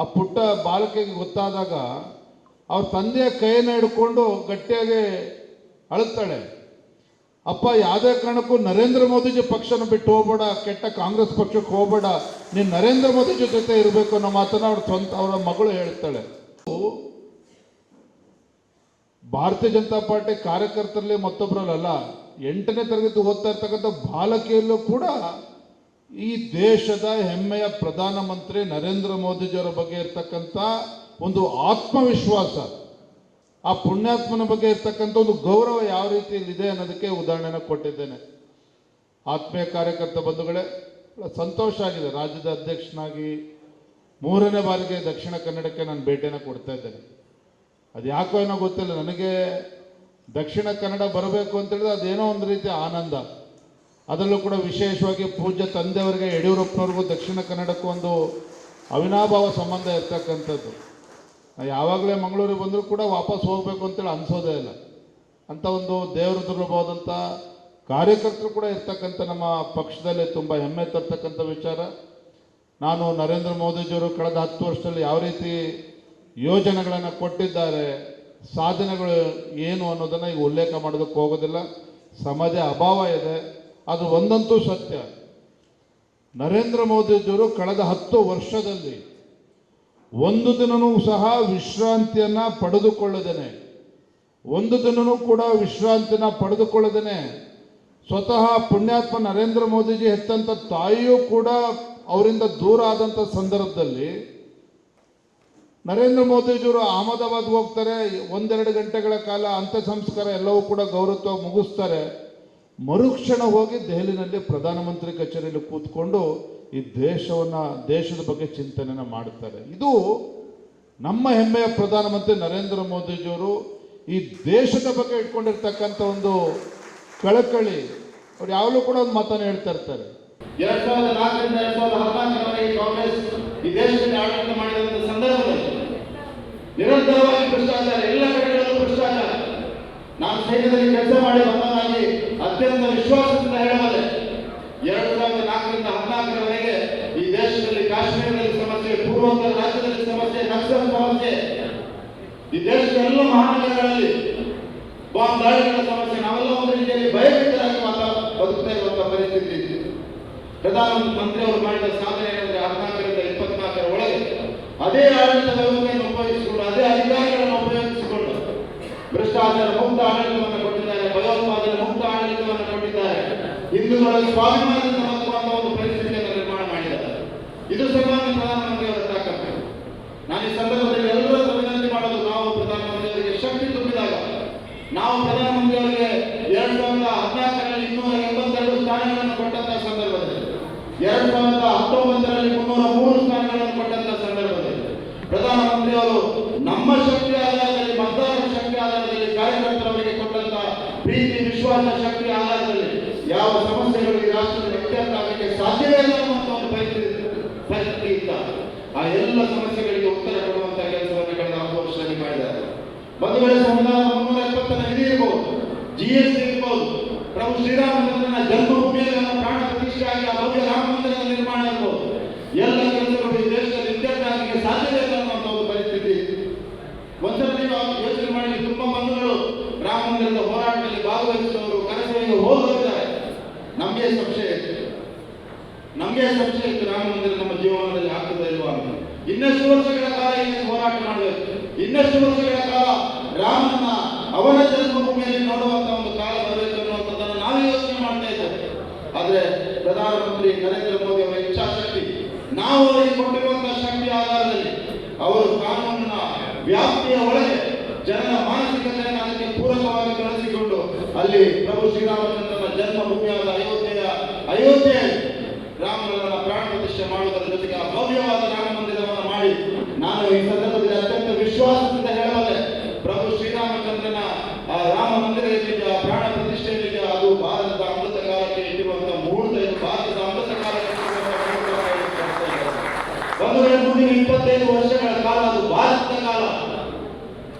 ಆ ಪುಟ್ಟ ಬಾಲಕಿಗೆ ಗೊತ್ತಾದಾಗ ಅವ್ರ ತಂದೆಯ ಕೈಯನ್ನು ಹಿಡ್ಕೊಂಡು ಗಟ್ಟಿಯಾಗಿ ಅಳುತ್ತಾಳೆ. ಅಪ್ಪ, ಯಾವುದೇ ಕಾರಣಕ್ಕೂ ನರೇಂದ್ರ ಮೋದಿಜಿ ಪಕ್ಷನ ಬಿಟ್ಟು ಹೋಗ್ಬೇಡ, ಕೆಟ್ಟ ಕಾಂಗ್ರೆಸ್ ಪಕ್ಷಕ್ಕೆ ಹೋಗ್ಬೇಡ, ನೀನು ನರೇಂದ್ರ ಮೋದಿಜಿ ಜೊತೆ ಇರಬೇಕು ಅನ್ನೋ ಮಾತನ್ನು ಅವ್ರ ಸ್ವಂತ, ಅವರ ಮಗಳು ಹೇಳ್ತಾಳೆ. ಭಾರತೀಯ ಜನತಾ ಪಾರ್ಟಿ ಕಾರ್ಯಕರ್ತರಲ್ಲಿ ಮತ್ತೊಬ್ಬರಲ್ಲ ಎಂಟನೇ ತರಗತಿ ಓದ್ತಾ ಇರ್ತಕ್ಕಂಥ ಬಾಲಕಿಯಲ್ಲೂ ಕೂಡ ಈ ದೇಶದ ಹೆಮ್ಮೆಯ ಪ್ರಧಾನಮಂತ್ರಿ ನರೇಂದ್ರ ಮೋದಿಜಿಯವರ ಬಗ್ಗೆ ಇರ್ತಕ್ಕಂಥ ಒಂದು ಆತ್ಮವಿಶ್ವಾಸ, ಆ ಪುಣ್ಯಾತ್ಮನ ಬಗ್ಗೆ ಇರ್ತಕ್ಕಂಥ ಒಂದು ಗೌರವ ಯಾವ ರೀತಿಯಲ್ಲಿ ಇದೆ ಅನ್ನೋದಕ್ಕೆ ಉದಾಹರಣೆನ ಕೊಟ್ಟಿದ್ದೇನೆ. ಆತ್ಮೀಯ ಕಾರ್ಯಕರ್ತ ಬಂಧುಗಳೇ, ಸಂತೋಷ ಆಗಿದೆ. ರಾಜ್ಯದ ಅಧ್ಯಕ್ಷನಾಗಿ ಮೂರನೇ ಬಾರಿಗೆ ದಕ್ಷಿಣ ಕನ್ನಡಕ್ಕೆ ನಾನು ಭೇಟಿಯನ್ನು ಕೊಡ್ತಾ ಇದ್ದೇನೆ. ಅದು ಯಾಕೋ ಏನೋ ಗೊತ್ತಿಲ್ಲ. ನನಗೆ ದಕ್ಷಿಣ ಕನ್ನಡ ಬರಬೇಕು ಅಂತ ಹೇಳಿದ್ರೆ ಅದೇನೋ ಒಂದು ರೀತಿಯ ಆನಂದ. ಅದರಲ್ಲೂ ಕೂಡ ವಿಶೇಷವಾಗಿ ಪೂಜ್ಯ ತಂದೆಯವರಿಗೆ ಯಡಿಯೂರಪ್ಪನವ್ರಿಗೂ ದಕ್ಷಿಣ ಕನ್ನಡಕ್ಕೂ ಒಂದು ಅವಿನಾಭಾವ ಸಂಬಂಧ ಇರ್ತಕ್ಕಂಥದ್ದು. ಯಾವಾಗಲೇ ಮಂಗಳೂರಿಗೆ ಬಂದರೂ ಕೂಡ ವಾಪಸ್ ಹೋಗಬೇಕು ಅಂತೇಳಿ ಅನಿಸೋದೇ ಇಲ್ಲ. ಅಂತ ಒಂದು ದೇವರ ದುರ್ಲಭವಾದಂಥ ಕಾರ್ಯಕರ್ತರು ಕೂಡ ಇರ್ತಕ್ಕಂಥ ನಮ್ಮ ಪಕ್ಷದಲ್ಲಿ ತುಂಬ ಹೆಮ್ಮೆ ತರ್ತಕ್ಕಂಥ ವಿಚಾರ. ನಾನು ನರೇಂದ್ರ ಮೋದಿಜಿಯವರು ಕಳೆದ ಹತ್ತು ವರ್ಷದಲ್ಲಿ ಯಾವ ರೀತಿ ಯೋಜನೆಗಳನ್ನು ಕೊಟ್ಟಿದ್ದಾರೆ. ಸಾಧನೆಗಳು ಏನು ಅನ್ನೋದನ್ನು ಈಗ ಉಲ್ಲೇಖ ಮಾಡೋದಕ್ಕೆ ಹೋಗೋದಿಲ್ಲ. ಸಮಾಜ ಅಭಾವ ಇದೆ. ಅದು ಒಂದಂತೂ ಸತ್ಯ. ನರೇಂದ್ರ ಮೋದಿಜಿಯವರು ಕಳೆದ ಹತ್ತು ವರ್ಷದಲ್ಲಿ ಒಂದು ದಿನವೂ ಸಹ ವಿಶ್ರಾಂತಿಯನ್ನು ಪಡೆದುಕೊಳ್ಳದೇನೆ. ಒಂದು ದಿನವೂ ಕೂಡ ವಿಶ್ರಾಂತಿನ ಪಡೆದುಕೊಳ್ಳದೇನೆ. ಸ್ವತಃ ಪುಣ್ಯಾತ್ಮ ನರೇಂದ್ರ ಮೋದಿಜಿ ಹೆತ್ತಂಥ ತಾಯಿಯೂ ಕೂಡ ಅವರಿಂದ ದೂರ ಆದಂಥ ಸಂದರ್ಭದಲ್ಲಿ ನರೇಂದ್ರ ಮೋದಿಜಿಯವರು ಅಹಮದಾಬಾದ್ ಹೋಗ್ತಾರೆ, ಒಂದೆರಡು ಗಂಟೆಗಳ ಕಾಲ ಅಂತ ಸಂಸ್ಕಾರ ಎಲ್ಲವೂ ಕೂಡ ಗೌರವವಾಗಿ ಮುಗಿಸ್ತಾರೆ. ಮರುಕ್ಷಣ ಹೋಗಿ ದೆಹಲಿನಲ್ಲಿ ಪ್ರಧಾನಮಂತ್ರಿ ಕಚೇರಿಯಲ್ಲಿ ಕೂತ್ಕೊಂಡು ಈ ದೇಶವನ್ನು, ದೇಶದ ಬಗ್ಗೆ ಚಿಂತನೆಯನ್ನು ಮಾಡ್ತಾರೆ ಇದು ನಮ್ಮ ಹೆಮ್ಮೆಯ ಪ್ರಧಾನಮಂತ್ರಿ ನರೇಂದ್ರ ಮೋದಿಜಿಯವರು ಈ ದೇಶದ ಬಗ್ಗೆ ಇಟ್ಕೊಂಡಿರ್ತಕ್ಕಂಥ ಒಂದು ಕಳಕಳಿ. ಅವ್ರು ಯಾವಾಗಲೂ ಕೂಡ ಒಂದು ಮಾತನ್ನು ಹೇಳ್ತಾ ಇರ್ತಾರೆ. ಎರಡ್ ಸಾವಿರದ ನಾಲ್ಕರಿಂದ ಎರಡ್ ಸಾವಿರದ ಹದಿನಾಲ್ಕರವರೆಗೆ ಕಾಂಗ್ರೆಸ್ ಈ ದೇಶದಲ್ಲಿ ಆಡಳಿತ ಮಾಡಿದಂತ ನಿರಂತರವಾಗಿ ಭ್ರಷ್ಟಾಚಾರ ಎಲ್ಲ ಕಡೆಗಳಲ್ಲೂ ಭ್ರಷ್ಟಾಚಾರ ನಾನು ಸೈನ್ಯದಲ್ಲಿ ಕೆಲಸ ಮಾಡಿ ಬಂದನಾಗಿ ಅತ್ಯಂತ ವಿಶ್ವಾಸದಿಂದ ಹೇಳಬಲ್ಲೆ. ಎರಡು ಸಾವಿರದ ನಾಲ್ಕರಿಂದ ಹದಿನಾಲ್ಕರವರೆಗೆ ಈ ದೇಶದಲ್ಲಿ ಕಾಶ್ಮೀರದಲ್ಲಿ ಸಮಸ್ಯೆ ಪೂರ್ವೋತ್ತರ ರಾಜ್ಯದಲ್ಲಿ ಸಮಸ್ಯೆ, ನಕ್ಸಲ್ ಸಮಸ್ಯೆ, ಈ ದೇಶದ ಎಲ್ಲ ಮಹಾನಗರಗಳಲ್ಲಿ ಬಾಂಬ್ ದಾಳಿಗಳ ಸಮಸ್ಯೆ, ನಾವೆಲ್ಲ ಒಂದು ರೀತಿಯಲ್ಲಿ ಭಯಭೀತರಾಗಿ ಮಾತ್ರ ಬದುಕ್ತಾ ಇರುವಂತಹ ಪರಿಸ್ಥಿತಿ ಪ್ರಧಾನಮಂತ್ರಿ ಅವರು ಮಾಡಿದ ಸಾಧನೆ ಏನಂದ್ರೆ ಹದಿನಾಲ್ಕರಿಂದ ಇಪ್ಪತ್ನಾಲ್ಕರ ಒಳಗೆ ಅದೇ ಆಡಳಿತ ವ್ಯವಸ್ಥೆಯನ್ನು ಉಪಯೋಗಿಸಿಕೊಂಡು, ಅದೇ ಅಧಿಕಾರಿಗಳನ್ನು ಉಪಯೋಗಿಸಿಕೊಂಡು ಭ್ರಷ್ಟಾಚಾರ ಮುಕ್ತ ಆಡಳಿತವನ್ನು ಕೊಟ್ಟಿದ್ದಾರೆ, ಭಯೋತ್ಪಾದನೆ ಮುಕ್ತ ಆಡಳಿತವನ್ನು ಕೊಟ್ಟಿದ್ದಾರೆ. ಹಿಂದೂಗಳ ಸ್ವಾಭಿಮಾನದಿಂದ ಬದುಕುವಂತಹ ಒಂದು ಪರಿಸ್ಥಿತಿಯನ್ನು ನಿರ್ಮಾಣ ಮಾಡಿದ್ದಾರೆ ಇದು ಸನ್ಮಾನ್ಯ ಪ್ರಧಾನಮಂತ್ರಿ ಅವರ ತಾಕತ್ತು ನಾನು ಈ ಸಂದರ್ಭದಲ್ಲಿ ಎಲ್ಲರೂ ವಿನಂತಿ ಮಾಡೋದು ನಾವು ಪ್ರಧಾನಮಂತ್ರಿ ಅವರಿಗೆ ಶಕ್ತಿ ತುಂಬಿದಾಗ ನಾವು ಪ್ರಧಾನಮಂತ್ರಿ ಅವರಿಗೆ ಎರಡ್ ಸಾವಿರದ ಹದಿನಾಲ್ಕರಲ್ಲಿ ಇನ್ನೂರ ಎಂಬತ್ತೆರಡು ಸ್ಥಾನಗಳನ್ನು ಕೊಟ್ಟಂತಹ ಸಂದರ್ಭದಲ್ಲಿ ಎರಡ್ ಸಾವಿರದ ಹತ್ತೊಂಬತ್ತರಲ್ಲಿ ಮುನ್ನೂರ ಮೂರು ಸ್ಥಾನಗಳನ್ನು ಕೊಟ್ಟಂತಹ ಸಂದರ್ಭದಲ್ಲಿ ಪ್ರಧಾನಮಂತ್ರಿ ಅವರು ನಮ್ಮ ಶಕ್ತಿ ಆಧಾರದಲ್ಲಿ ಮತದಾರರ ಶಕ್ತಿ ಆಧಾರದಲ್ಲಿ ಕಾರ್ಯಕರ್ತರವರಿಗೆ ಕೊಟ್ಟಂತಹ ಪ್ರೀತಿ ವಿಶ್ವಾಸ ಶಕ್ತಿ ಆಧಾರದಲ್ಲಿ ಯಾವ ಸಮಸ್ಯೆಗಳು ಈ ರಾಷ್ಟ್ರದಲ್ಲಿ ಇತ್ಯರ್ಥ ಆಗಲಿಕ್ಕೆ ಸಾಧ್ಯವೇ ಇಲ್ಲ ಅನ್ನುವಂಥ ಒಂದು ಪರಿಸ್ಥಿತಿ ಪರಿಸ್ಥಿತಿ ಇತ್ತ ಆ ಎಲ್ಲ ಸಮಸ್ಯೆಗಳಿಗೆ ಉತ್ತರ ಕೊಡುವಂತ ಕೆಲಸವನ್ನು ಕಳೆದ ಹತ್ತು ವರ್ಷದಲ್ಲಿ ಮಾಡಿದ್ದಾರೆ ಬಂಧುಗಳೇ ಸಂವಿಧಾನದ ಮುನ್ನೂರ ಎಪ್ಪತ್ತನ ವಿಧಿ ಇರಬಹುದು ಜಿ ಎಸ್ ಟಿ ಇರಬಹುದು ಪ್ರಭು ಶ್ರೀರಾಮಚಂದ್ರನ ಜನ್ಮಭೂಮಿಯಲ್ಲಿ ಅವನ ಪ್ರಾಣ ಪ್ರತಿಷ್ಠೆಯಾಗಿ ಆ ಭವ್ಯ ರಾಮ ಮಂದಿರದ ನಿರ್ಮಾಣ ಇರಬಹುದು ಎಲ್ಲ ಕೆಲಸಗಳು ಈ ದೇಶದಲ್ಲಿ ಆಗಲಿಕ್ಕೆ ಇಲ್ಲ ಅನ್ನುವಂಥ ಒಂದು ಪರಿಸ್ಥಿತಿ. ಒಂದ್ಸಲ ನೀವು ಯೋಚನೆ ಮಾಡಿ ತುಂಬಾ ಬಂಧುಗಳು ರಾಮ ಮಂದಿರದ ಹೋರಾಟದಲ್ಲಿ ಭಾಗವಹಿಸಿದವರು ಕನಸಿಗೆ ಹೋದವರಿದ್ದಾರೆ ನಮಗೆ ಸಂಶಯ ಇತ್ತು. ನಮಗೆ ಸಂಶಯ ಇತ್ತು ರಾಮ ಮಂದಿರ ನಮ್ಮ ಜೀವನದಲ್ಲಿ ಆಗ್ತದೆ ಇಲ್ವಾ ಅಂತ ಇನ್ನಷ್ಟು ವರ್ಷಗಳ ಕಾಲ ಇಲ್ಲಿ ಹೋರಾಟ ಮಾಡಬೇಕು? ಇನ್ನಷ್ಟು ವರ್ಷಗಳ ಕಾಲ ರಾಮನ ಅವನ ಜನ್ಮಭೂಮಿಯಲ್ಲಿ ನೋಡುವಂತ ಒಂದು ಕಾಲ ಬರಬೇಕು ಅನ್ನುವಂಥದ್ದನ್ನು ನಾವೇ ಯೋಚನೆ ಮಾಡ್ತಾ ಇದ್ದೇವೆ ಆದ್ರೆ ಪ್ರಧಾನಮಂತ್ರಿ ನರೇಂದ್ರ ಮೋದಿ ಅವರ ಇಚ್ಛಾಶಕ್ತಿ ನಾವು ಅವರಿಗೆ ಕೊಟ್ಟಿರುವಂತಹ ಶಕ್ತಿ ಆಧಾರದಲ್ಲಿ ಅವರು ಕಾನೂನಿನ ವ್ಯಾಪ್ತಿಯ ಒಳಗೆ ಜನರ ಮಾನಸಿಕತೆಯನ್ನು ಅದಕ್ಕೆ ಪೂರಕವಾಗಿ ಬೆಳೆಸಿಕೊಂಡು ಅಲ್ಲಿ ಪ್ರಭು ಶ್ರೀರಾಮಚಂದ್ರನ ಜನ್ಮಭೂಮಿಯಾದ ಅಯೋಧ್ಯೆಯ, ಅಯೋಧ್ಯೆ ರಾಮನ ಪ್ರಾಣ ಪ್ರತಿಷ್ಠೆ ಮಾಡುವುದರ ಜೊತೆಗೆ ಆ ಭವ್ಯವಾದ ರಾಮ ಮಂದಿರವನ್ನು ಮಾಡಿ. ನಾನು ಈ ಸಂದರ್ಭದಲ್ಲಿ ಅತ್ಯಂತ ವಿಶ್ವಾಸದಿಂದ ಹೇಳಬಲ್ಲೆ ಪ್ರಭು ಶ್ರೀರಾಮಚಂದ್ರನ ರಾಮ ಮಂದಿರ ಏನಿದೆ ಪ್ರಾಣ ಪ್ರತಿಷ್ಠೆ ಏನಿದೆ ಅದು ಭಾರತದ ಅಮೃತ ಕಾಲಕ್ಕೆ ಇಟ್ಟಿರುವಂತಹ ಮುಹೂರ್ತ ಇದು ಭಾರತದ ಅಮೃತ ಕಾಲಕ್ಕೆ. ಒಂದು ಇಪ್ಪತ್ತೈದು ವರ್ಷಗಳ ಕಾಲ ಅದು ಭಾರತದ ಕಾಲ.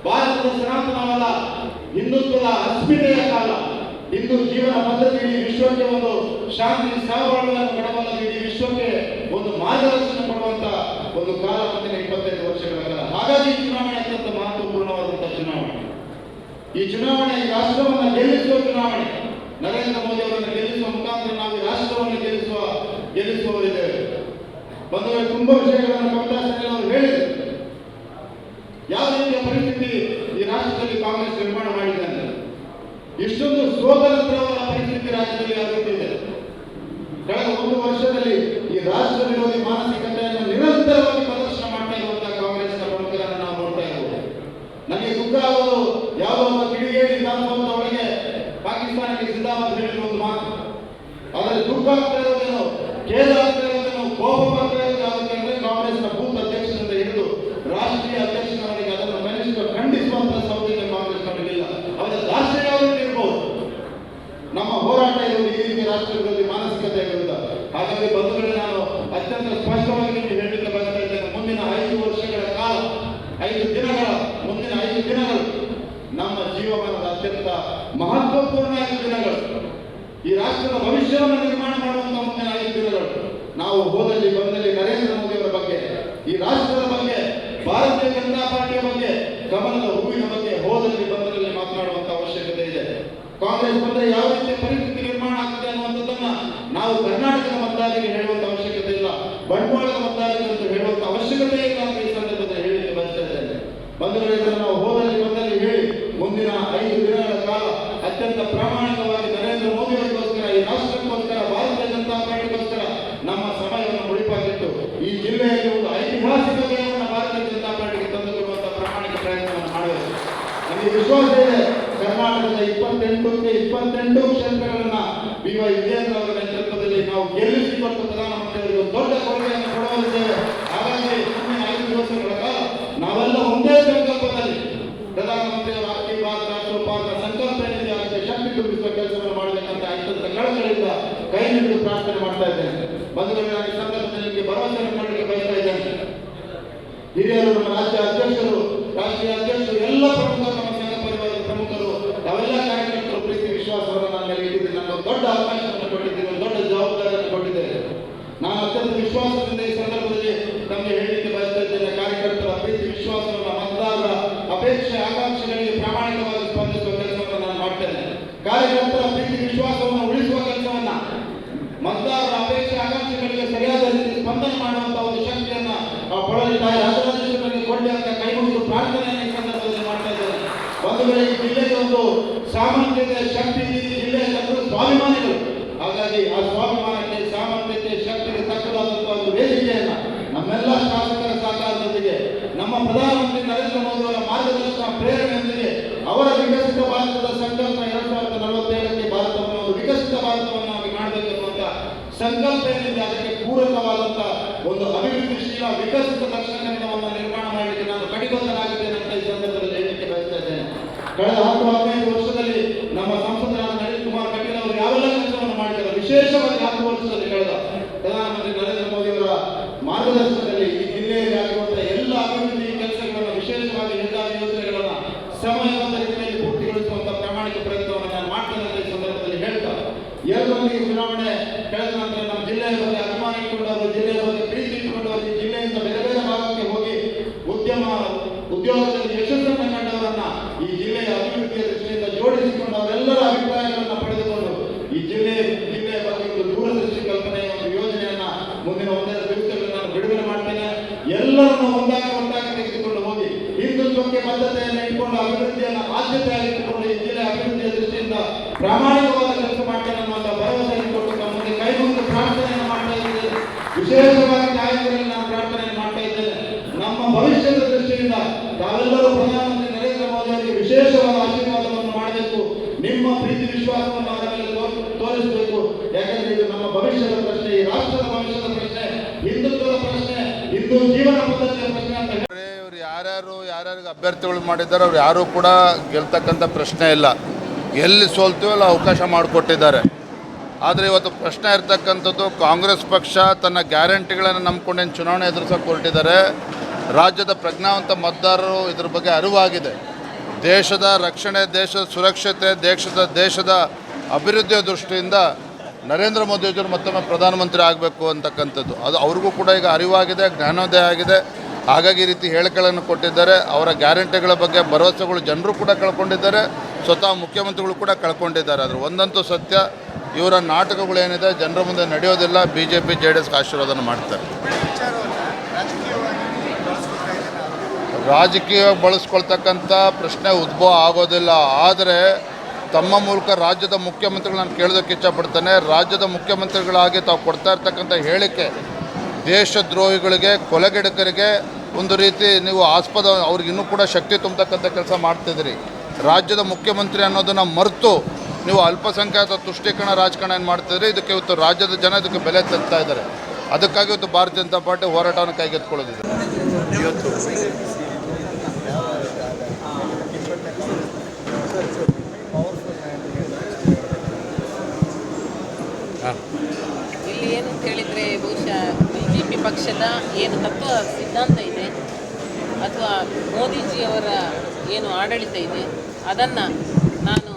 ಭಾರತದ ಸನಾತನವಾದ ಹಿಂದುತ್ವದ ಅಸ್ಮಿತೆಯ ಕಾಲ. ಹಿಂದೂ ಜೀವನ ಪದ್ಧತಿ ಇಡೀ ವಿಶ್ವಕ್ಕೆ ಒಂದು ಶಾಂತಿ ಸಹಬಾಳ್ವೆಯನ್ನು ಕೊಡಬಲ್ಲ ಇಡೀ ವಿಶ್ವಕ್ಕೆ ಒಂದು ಮಾರ್ಗದರ್ಶನ ಕೊಡುವಂತ ಒಂದು ಕಾಲ ಮುಂದಿನ ಇಪ್ಪತ್ತೈದು ವರ್ಷಗಳ ಕಾಲ ಹಾಗಾಗಿ ಚುನಾವಣೆ ಅತ್ಯಂತ ಮಹತ್ವಪೂರ್ಣವಾದಂತಹ ಚುನಾವಣೆ. ಈ ಚುನಾವಣೆ ಈ ರಾಷ್ಟ್ರವನ್ನು ಗೆಲ್ಲಿಸುವ ಚುನಾವಣೆ. ನರೇಂದ್ರ ಮೋದಿ ಅವರನ್ನು ಗೆಲ್ಲಿಸುವ ಮುಖಾಂತರ ನಾವು ರಾಷ್ಟ್ರವನ್ನು ಗೆಲ್ಲಿಸುವ, ಗೆಲ್ಲಿಸುವವರಿದ್ದೇವೆ. ಬಂಧುಗಳೇ ತುಂಬಾ ವಿಷಯಗಳನ್ನು ಕವಿತಾ ಸೆನೆಲ್ ಅವರು ಹೇಳಿದರು. ಯಾವ ರೀತಿಯ ಪರಿಸ್ಥಿತಿ ಈ ರಾಷ್ಟ್ರದಲ್ಲಿ ಕಾಂಗ್ರೆಸ್ ನಿರ್ಮಾಣ ಅಂತ ಇಷ್ಟೊಂದು ಸ್ವತಂತ್ರವಾದ ಪರಿಸ್ಥಿತಿ ರಾಜ್ಯದಲ್ಲಿ ಆಗುತ್ತಿದೆ. ಕಳೆದ ಒಂದು ವರ್ಷದಲ್ಲಿ ಈ ರಾಷ್ಟ್ರ ವಿರೋಧಿ ಮಾನಸಿಕತೆಯನ್ನು ನಿರಂತರವಾಗಿ ಪ್ರದರ್ಶನ ಮಾಡ್ತಾ ಇರುವಂತಹ ಕಾಂಗ್ರೆಸ್ನ ಪ್ರಮುಖರನ್ನು ನಾವು ನೋಡ್ತಾ ಇದ್ದೇವೆ ನನಗೆ ದುಃಖ ಆಗೋದು ಯಾವುದೋ ಒಬ್ಬ ಕಿಡಿಗೇಡಿ ವಿಧಾನಸೌಧದ ಒಳಗೆ ಪಾಕಿಸ್ತಾನಕ್ಕೆ ಜಿಂದಾಬಾದ್ ಹೇಳಿರುವ ಒಂದು ಮಾತು ಆದರೆ ದುಃಖ ಆಗ್ತಾ ಇರೋದೇನು ಖೇದ ಆಗ್ತಾ ಇರೋದೇನು ಕೋಪ ಬರ್ತಾ ಇರೋದು ಯಾವುದಕ್ಕೆ ಅಂದ್ರೆ ಕಾಂಗ್ರೆಸ್ನ ಬೂತ್ ಅಧ್ಯಕ್ಷರಿಂದ ಹಿಡಿದು ರಾಷ್ಟ್ರೀಯ ಅಧ್ಯಕ್ಷರವರೆಗೆ ಅದನ್ನು ಕನಿಷ್ಠ ಖಂಡಿಸುವಂತಹ ಸೌಲಭ್ಯ ಕಾಂಗ್ರೆಸ್ನವರಿಗಿಲ್ಲ ಅವರ ದಾರ್ಶನ್ಯ ಯಾವತ್ತೂ ಇರ್ಬೋದು ನಮ್ಮ ಹೋರಾಟ ಇರುವುದು ಈ ರೀತಿ ರಾಷ್ಟ್ರ ವಿರೋಧಿ ಮಾನಸಿಕತೆಯ ವಿರುದ್ಧ ಹಾಗಾಗಿ ಬಂಧುಗಳೇ ನಾನು ಅತ್ಯಂತ ಸ್ಪಷ್ಟವಾಗಿ ನಿಮಗೆ ಹೇಳಲಿಕ್ಕೆ ಬರ್ತಾ ಇದ್ದೇನೆ ಮುಂದಿನ ಐದು ವರ್ಷಗಳ ಕಾಲ ಐದು ದಿನಗಳ ಮುಂದಿನ ಐದು ದಿನಗಳು ನಮ್ಮ ಜೀವಮಾನದ ಅತ್ಯಂತ ಮಹತ್ವಪೂರ್ಣ ಐದು ದಿನಗಳು ಈ ರಾಷ್ಟ್ರದ ಭವಿಷ್ಯವನ್ನು ನಿರ್ಮಾಣ ಮಾಡುವಂತಹ ಮುಂದಿನ ಐದು ದಿನಗಳು ನಾವು ಹೋದಲ್ಲಿ ಬಂದಲ್ಲಿ ನರೇಂದ್ರ ಮೋದಿ ಅವರ ಬಗ್ಗೆ ಈ ರಾಷ್ಟ್ರದ ಬಗ್ಗೆ ಭಾರತೀಯ ಜನತಾ ಪಾರ್ಟಿಯ ಬಗ್ಗೆ ಕಮಲದ ಹೂವಿನ ಬಗ್ಗೆ ಹೋದಲ್ಲಿ ಬಂದಲ್ಲಿ ಮಾತನಾಡುವಂತ ಅವಶ್ಯಕತೆ ಇದೆ ಕಾಂಗ್ರೆಸ್ ಬಂದ್ರೆ ಯಾವ ರೀತಿಯ ಪರಿಸ್ಥಿತಿ ನಿರ್ಮಾಣ ಆಗ್ತದೆ ಅನ್ನುವಂಥದ್ದನ್ನ ನಾವು ಕರ್ನಾಟಕದ ಮತದಾರರಿಗೆ ಹೇಳುವಂತ ಅವಶ್ಯಕತೆ ಇಲ್ಲ ಬಂಟ್ವಾಳದ ಮತದಾರರಿಗೆ ಅಂತ ಹೇಳುವಂತ ಅವಶ್ಯಕತೆ ಇಲ್ಲ ಅಂತ ಈ ಸಂದರ್ಭದಲ್ಲಿ ಹೇಳಿಕ್ಕೆ ಬಯಸ್ತಾ ಇದ್ದೇನೆ ಬಂಧುಗಳೇ ಇದನ್ನು ನಾವು ಹೋದಲ್ಲಿ ಬಂದಲ್ಲಿ ಹೇಳಿ ಮುಂದಿನ ಐದು ದಿನಗಳ ಕಾಲ ಅತ್ಯಂತ ಪ್ರಾಮಾಣಿಕವಾಗಿ ನರೇಂದ್ರ ಮೋದಿ ಅವರಿಗೋಸ್ಕರ ಈ ರಾಷ್ಟ್ರಕ್ಕೋಸ್ಕರ ಭಾರತೀಯ ಜನತಾ ಪಾರ್ಟಿಗೋಸ್ಕರ ನಮ್ಮ ಸಮಯವನ್ನು ಮುಡಿಪಾಗಿಟ್ಟು ಈ ಜಿಲ್ಲೆಯಲ್ಲಿ ಒಂದು ಐತಿಹಾಸಿಕ ಜಯವನ್ನು ಭಾರತೀಯ ಜನತಾ ಪಾರ್ಟಿಗೆ ತಂದುಕೊಡುವಂತಹ ಪ್ರಾಮಾಣಿಕ ಪ್ರಯತ್ನವನ್ನು ಮಾಡಬೇಕು ನಮಗೆ ವಿಶ್ವಾಸ ಇದೆ ಕರ್ನಾಟಕದ ಇಪ್ಪತ್ತೆಂಟಕ್ಕೆ ಇಪ್ಪತ್ತೆಂಟು ಕ್ಷೇತ್ರಗಳನ್ನ ಬಿ ವೈ ಅವರ ನೇತೃತ್ವದಲ್ಲಿ ನಾವು ಗೆಲ್ಲಿಸಿಕೊಟ್ಟು ಪ್ರಧಾನಮಂತ್ರಿಯವರಿಗೆ ಒಂದು ದೊಡ್ಡ ಕೊಡುಗೆಯನ್ನು ಕೊಡಲಿದ್ದೇವೆ ಹಾಗಾಗಿ ಮುಂದಿನ ಐದು ದಿವಸಗಳ ಕಾಲ ನಾವೆಲ್ಲ ಒಂದೇ ಸಂಕಲ್ಪದಲ್ಲಿ ಪ್ರಧಾನಮಂತ್ರಿಯವರ ಪಾತ್ರ ಪಾತ್ರ, ಸಂಕಲ್ಪ ಏನಿದೆ ಅದಕ್ಕೆ ಶಕ್ತಿ ತುಂಬಿಸುವ ಕೆಲಸವನ್ನು ಮಾಡಬೇಕಂತ ಅತ್ಯಂತ ಕಳಕಳಿಯಿಂದ ಕೈ ಹಿಡಿದು ಪ್ರಾರ್ಥನೆ ಮಾಡ್ತಾ ಇದ್ದೇನೆ. ಬಂಧುಗಳ ಈ ಸಂದರ್ಭದಲ್ಲಿ ನಿಮಗೆ ಭರವಸೆಯನ್ನು ಕೊಡಲಿಕ್ಕೆ ಬಯಸ್ತಾ ಇದ್ದೇನೆ. ಹಿರಿಯರು, ನಮ್ಮ ರಾಜ್ಯ ಅಧ್ಯಕ್ಷರು, ರಾಷ್ಟ್ರೀಯ ಅಧ್ಯಕ್ಷರು ಎಲ್ಲ ಪ್ರಮುಖರು ನಮ್ಮ ಸಂಘ ಪರಿವಾರದ ಪ್ರಮುಖರು ತಾವೆಲ್ಲ ಕಾರ್ಯಕರ್ತರು ಪ್ರೀತಿ ವಿಶ್ವಾಸವನ್ನು ನನ್ನ ಮೇಲೆ ಇಟ್ಟಿದ್ದೀನಿ ನನ್ನ ದೊಡ್ಡ ಅವಕಾಶವನ್ನು ಕೊಟ್ಟಿದ್ದೀನಿ ಒಂದು ದೊಡ್ಡ ಜವಾಬ್ದಾರಿಯನ್ನು ಕೊಟ್ಟಿದ್ದೇನೆ ನಾನು ಅತ್ಯಂತ ವಿಶ್ವಾಸದಿಂದ ಈ ಸಂದರ್ಭದಲ್ಲಿ ನಮಗೆ ಹೇಳಲಿಕ್ಕೆ ಬಯಸ್ತಾ ಇದ್ದೇನೆ ಕಾರ್ಯಕರ್ತರ ಪ್ರೀತಿ ವಿಶ್ವಾಸವನ್ನು ಮತದಾರರ ಅಪೇಕ್ಷೆ ಆಕಾಂಕ್ಷೆಗಳಿಗೆ ಪ್ರಾಮಾಣಿಕವಾಗಿ ಸ್ಪಂದಿಸುವ ಕೆಲಸವನ್ನು ನಾನು ಮಾಡ್ತೇನೆ. ಕಾರ್ಯಕರ್ತರ ಪ್ರೀತಿ ವಿಶ್ವಾಸವನ್ನು ಉಳಿಸುವ ಕೆಲಸವನ್ನ. ಮತದಾರರ ಅಪೇಕ್ಷೆ ಆಕಾಂಕ್ಷೆಗಳಿಗೆ ಸರಿಯಾದ ರೀತಿ ಸ್ಪಂದನೆ ಮಾಡುವಂತಹ ಒಂದು ಶಕ್ತಿಯನ್ನ ಪಡೆದಿದ್ದಾರೆ ಅದರಲ್ಲಿ ಕೊಡಲಿ ಅಂತ ಕೈ ಮುಗಿದು ಪ್ರಾರ್ಥನೆಯನ್ನು ಈ ಸಂದರ್ಭದಲ್ಲಿ ಮಾಡ್ತಾ ಇದ್ದೇನೆ. ಒಂದು ವೇಳೆ ಜಿಲ್ಲೆಗೆ ಒಂದು ಸಾಮಾನ್ಯತೆ ಶಕ್ತಿ ಜಿಲ್ಲೆಯ ಸ್ವಾಭಿಮಾನಿಗಳು, ಹಾಗಾಗಿ ಆ ನಮ್ಮ ಪ್ರಧಾನಮಂತ್ರಿ ನರೇಂದ್ರ ಮೋದಿ ಅವರ ಮಾರ್ಗದರ್ಶನ ಪ್ರೇರಣೆಯೊಂದಿಗೆ ಅವರ ವಿಕಸಿತ ಭಾರತದ ಸಂಕಲ್ಪ ಎರಡ್ ಸಾವಿರದ ನಲವತ್ತೇಳಕ್ಕೆ ಭಾರತವನ್ನು ವಿಕಸಿತ ಭಾರತವನ್ನಾಗಿ ಮಾಡಬೇಕು ಅಂತ ಸಂಕಲ್ಪ ಏನಿದೆ ಅದಕ್ಕೆ ಪೂರಕವಾದಂತ ಒಂದು ಅಭಿವೃದ್ಧಿಶೀಲ, ವಿಕಸಿತ ದಕ್ಷಿಣ ಕನ್ನಡವನ್ನು ನಿರ್ಮಾಣ ಮಾಡಲಿಕ್ಕೆ ನಾನು ಕಟಿಬದ್ಧನಾಗಿದ್ದೇನೆ ಅಂತ ಈ ಸಂದರ್ಭದಲ್ಲಿ ಹೇಳಲಿಕ್ಕೆ ಬಯಸ್ತಾ ಇದ್ದೇನೆ. ಕಳೆದ ಹತ್ತು ಹದಿನೈದು ವರ್ಷದಲ್ಲಿ ನಮ್ಮ ಸಂಸದರಾದ ನಳಿನ್ ಕುಮಾರ್ ಕಟೀಲ್ ಅವರು ಯಾವೆಲ್ಲ ಕೆಲಸವನ್ನು ಮಾಡಿದ್ದಾರೆ? ವಿಶೇಷವಾಗಿ ಹತ್ತು ವರ್ಷದಲ್ಲಿ ಕಳೆದ ಪ್ರಧಾನಮಂತ್ರಿ ನರೇಂದ್ರ ಮೋದಿ ಅವರ ಮಾರ್ಗದರ್ಶನದಲ್ಲಿ ಈ ಜಿಲ್ಲೆಯಲ್ಲಿ ಆಗಿರುವಂತಹ ಎಲ್ಲ ಅಭಿವೃದ್ಧಿ ಕೆಲಸಗಳನ್ನು ವಿಶೇಷವಾಗಿ ಹೆದ್ದಾರಿ ಯೋಜನೆಗಳನ್ನ ಸಮಯಬದ್ಧ ರೀತಿಯಲ್ಲಿ ಪೂರ್ತಿಗೊಳಿಸುವಂತ ಪ್ರಾಮಾಣಿಕ ಪ್ರಯತ್ನವನ್ನು ನಾನು ಮಾಡ್ತೇನೆ ಅಂತ ಈ ಸಂದರ್ಭದಲ್ಲಿ ಹೇಳ್ತಾ ಎಲ್ಲರೊಂದಿಗೆ ಚುನಾವಣೆ ಕಳೆದ ನಂತರ ನಮ್ಮ ಜಿಲ್ಲೆಯ ಬಗ್ಗೆ ಅಭಿಮಾನ ಇಟ್ಟುಕೊಂಡವರು ಜಿಲ್ಲೆಯ ಬಗ್ಗೆ ಪ್ರೀತಿ ಇಟ್ಟುಕೊಂಡವರು ಈ ಜಿಲ್ಲೆಯಿಂದ ಬೇರೆ ಬೇರೆ ಭಾಗಕ್ಕೆ ಹೋಗಿ ಉದ್ಯಮ ಉದ್ಯೋಗದಲ್ಲಿ ಯಶಸ್ಸನ್ನು ಕಂಡವರನ್ನ ಈ ಜಿಲ್ಲೆಯ ಅಭಿವೃದ್ಧಿಯ ದೃಷ್ಟಿಯಿಂದ ಜೋಡಿಸಿಕೊಂಡು ಅವರೆಲ್ಲರ ಅಭಿಪ್ರಾಯಗಳನ್ನು ಪಡೆದುಕೊಂಡು ಈ ಜಿಲ್ಲೆ ಜಿಲ್ಲೆಯ ಬಗ್ಗೆ ಒಂದು ದೂರದೃಷ್ಟಿ ಕಲ್ಪನೆಯ ಒಂದು ಯೋಜನೆಯನ್ನ ಮುಂದಿನ ಒಂದೆರಡು ದಿವಸಗಳಲ್ಲಿ ನಾನು ಬಿಡುಗಡೆ ಮಾಡ್ತೇನೆ ಎಲ್ಲರನ್ನು ಒಂದಾಗಿ ಒಂದಾಗಿ ತೆಗೆದುಕೊಂಡು ಹೋಗಿ ಹಿಂದುತ್ವಕ್ಕೆ ಬದ್ಧತೆಯನ್ನು ಇಟ್ಟುಕೊಂಡು ಅಭಿವೃದ್ಧಿಯನ್ನು ಆದ್ಯತೆಯಾಗಿ ಇಟ್ಟುಕೊಂಡು ಹೆಚ್ಚಿನ ಅಭಿವೃದ್ಧಿಯ ದೃಷ್ಟಿಯಿಂದ ಪ್ರಾಮಾಣಿಕವಾದ ಕೆಲಸ ಮಾಡ್ತೇನೆ ಅನ್ನುವಂಥ ಭರವಸೆಯನ್ನು ಕೊಟ್ಟು ನಮ್ಮ ಮುಂದೆ ಕೈ ಪ್ರಾರ್ಥನೆಯನ್ನು ಮಾಡ್ತಾ ವಿಶೇಷವಾಗಿ ನಾಯಕರಲ್ಲಿ ನಾನು ಪ್ರಾರ್ಥನೆಯನ್ನು ಮಾಡ್ತಾ ಇದ್ದೇನೆ ನಮ್ಮ ಭವಿಷ್ಯದ ದೃಷ್ಟಿಯಿಂದ ತಾವೆಲ್ಲರೂ ಪ್ರಧಾನಮಂತ್ರಿ ನರೇಂದ್ರ ಮೋದಿ ಅವರಿಗೆ ವಿಶೇಷವಾದ ಆಶೀರ್ವಾದವನ್ನು ಮಾಡಬೇಕು ನಿಮ್ಮ ಪ್ರೀತಿ ವಿಶ್ವಾಸವನ್ನು ಅವರ ಮೇಲೆ ತೋರ್- ತೋರಿಸಬೇಕು ಯಾಕಂದ್ರೆ ಇದು ನಮ್ಮ ಭವಿಷ್ಯದ ಪ್ರಶ್ನೆ ಈ ರಾಷ್ಟ್ರದ ಭವಿಷ್ಯದ ಪ್ರಶ್ನೆ ಹಿಂದುತ್ವದ ಪ್ರಶ್ನೆ ಹಿಂದೂ ಜೀವನ ಪದ್ಧತಿಯ ಪ್ರಶ್ನೆ ಅಂತ ಹೇಳಿ ಇವರು ಯಾರ್ಯಾರು ಯಾರ್ಯಾರಿಗೆ ಅಭ್ಯರ್ಥಿಗಳು ಮಾಡಿದ್ದಾರೆ, ಅವ್ರು ಯಾರೂ ಕೂಡ ಗೆಲ್ತಕ್ಕಂಥ ಪ್ರಶ್ನೆ ಇಲ್ಲ. ಎಲ್ಲಿ ಸೋಲ್ತೀವೋ ಅಲ್ಲಿ ಅವಕಾಶ ಮಾಡಿಕೊಟ್ಟಿದ್ದಾರೆ. ಆದರೆ ಇವತ್ತು ಪ್ರಶ್ನೆ ಇರ್ತಕ್ಕಂಥದ್ದು, ಕಾಂಗ್ರೆಸ್ ಪಕ್ಷ ತನ್ನ ಗ್ಯಾರಂಟಿಗಳನ್ನು ನಂಬ್ಕೊಂಡೇನು ಚುನಾವಣೆ ಎದುರಿಸೋಕೆ ಹೊರಟಿದ್ದಾರೆ. ರಾಜ್ಯದ ಪ್ರಜ್ಞಾವಂತ ಮತದಾರರು ಇದ್ರ ಬಗ್ಗೆ ಅರಿವಾಗಿದೆ. ದೇಶದ ರಕ್ಷಣೆ ದೇಶದ ಸುರಕ್ಷತೆ, ದೇಶದ ದೇಶದ ಅಭಿವೃದ್ಧಿಯ ದೃಷ್ಟಿಯಿಂದ ನರೇಂದ್ರ ಮೋದಿಯವರು ಮತ್ತೊಮ್ಮೆ ಪ್ರಧಾನಮಂತ್ರಿ ಆಗಬೇಕು ಅಂತಕ್ಕಂಥದ್ದು. ಅದು ಅವ್ರಿಗೂ ಕೂಡ ಈಗ ಅರಿವಾಗಿದೆ, ಜ್ಞಾನೋದಯ ಆಗಿದೆ. ಹಾಗಾಗಿ ಈ ರೀತಿ ಹೇಳಿಕೆಗಳನ್ನು ಕೊಟ್ಟಿದ್ದಾರೆ. ಅವರ ಗ್ಯಾರಂಟಿಗಳ ಬಗ್ಗೆ ಭರವಸೆಗಳು ಜನರು ಕೂಡ ಕಳ್ಕೊಂಡಿದ್ದಾರೆ. ಸ್ವತಃ ಮುಖ್ಯಮಂತ್ರಿಗಳು ಕೂಡ ಕಳ್ಕೊಂಡಿದ್ದಾರೆ. ಆದರೆ ಒಂದಂತೂ ಸತ್ಯ, ಇವರ ನಾಟಕಗಳು ಏನಿದೆ ಜನರ ಮುಂದೆ ನಡೆಯೋದಿಲ್ಲ. B J P J D ಎಸ್ಗೆ ಆಶೀರ್ವಾದನ ಮಾಡ್ತಾರೆ. ರಾಜಕೀಯ ಬಳಸ್ಕೊಳ್ತಕ್ಕಂಥ ಪ್ರಶ್ನೆ ಉದ್ಭವ ಆಗೋದಿಲ್ಲ. ಆದರೆ ತಮ್ಮ ಮೂಲಕ ರಾಜ್ಯದ ಮುಖ್ಯಮಂತ್ರಿಗಳು ನಾನು ಕೇಳೋದಕ್ಕೆ ಇಚ್ಛಪಡ್ತೇನೆ. ರಾಜ್ಯದ ಮುಖ್ಯಮಂತ್ರಿಗಳಾಗಿ ತಾವು ಕೊಡ್ತಾ ಇರ್ತಕ್ಕಂಥ ಹೇಳಿಕೆ ದೇಶದ್ರೋಹಿಗಳಿಗೆ ಕೊಲೆಗೆಡಕರಿಗೆ ಒಂದು ರೀತಿ ನೀವು ಆಸ್ಪದ ಅವ್ರಿಗೆ ಇನ್ನೂ ಕೂಡ ಶಕ್ತಿ ತುಂಬತಕ್ಕಂಥ ಕೆಲಸ ಮಾಡ್ತಿದ್ದೀರಿ. ರಾಜ್ಯದ ಮುಖ್ಯಮಂತ್ರಿ ಅನ್ನೋದನ್ನು ಮರೆತು ನೀವು ಅಲ್ಪಸಂಖ್ಯಾತ ತುಷ್ಟೀಕರಣ ರಾಜಕಾರಣ ಏನು ಮಾಡ್ತಿದ್ರಿ ಇದಕ್ಕೆ ಇವತ್ತು ರಾಜ್ಯದ ಜನ ಇದಕ್ಕೆ ಬೆಲೆ ತೆಗ್ತಾ ಇದ್ದಾರೆ. ಅದಕ್ಕಾಗಿ ಇವತ್ತು ಭಾರತೀಯ ಜನತಾ ಪಾರ್ಟಿ ಹೋರಾಟವನ್ನು ಕೈಗೆತ್ತಿಕೊಳ್ಳೋದಿದೆ ಇಲ್ಲಿ ಏನು ಹೇಳಿದ್ರೆ ಬಹುಶಃ ಪಕ್ಷದ ಏನು ತತ್ವ ಸಿದ್ಧಾಂತ ಇದೆ ಅಥವಾ ಮೋದಿಜಿಯವರ ಏನು ಆಡಳಿತ ಇದೆ, ಅದನ್ನು ನಾನು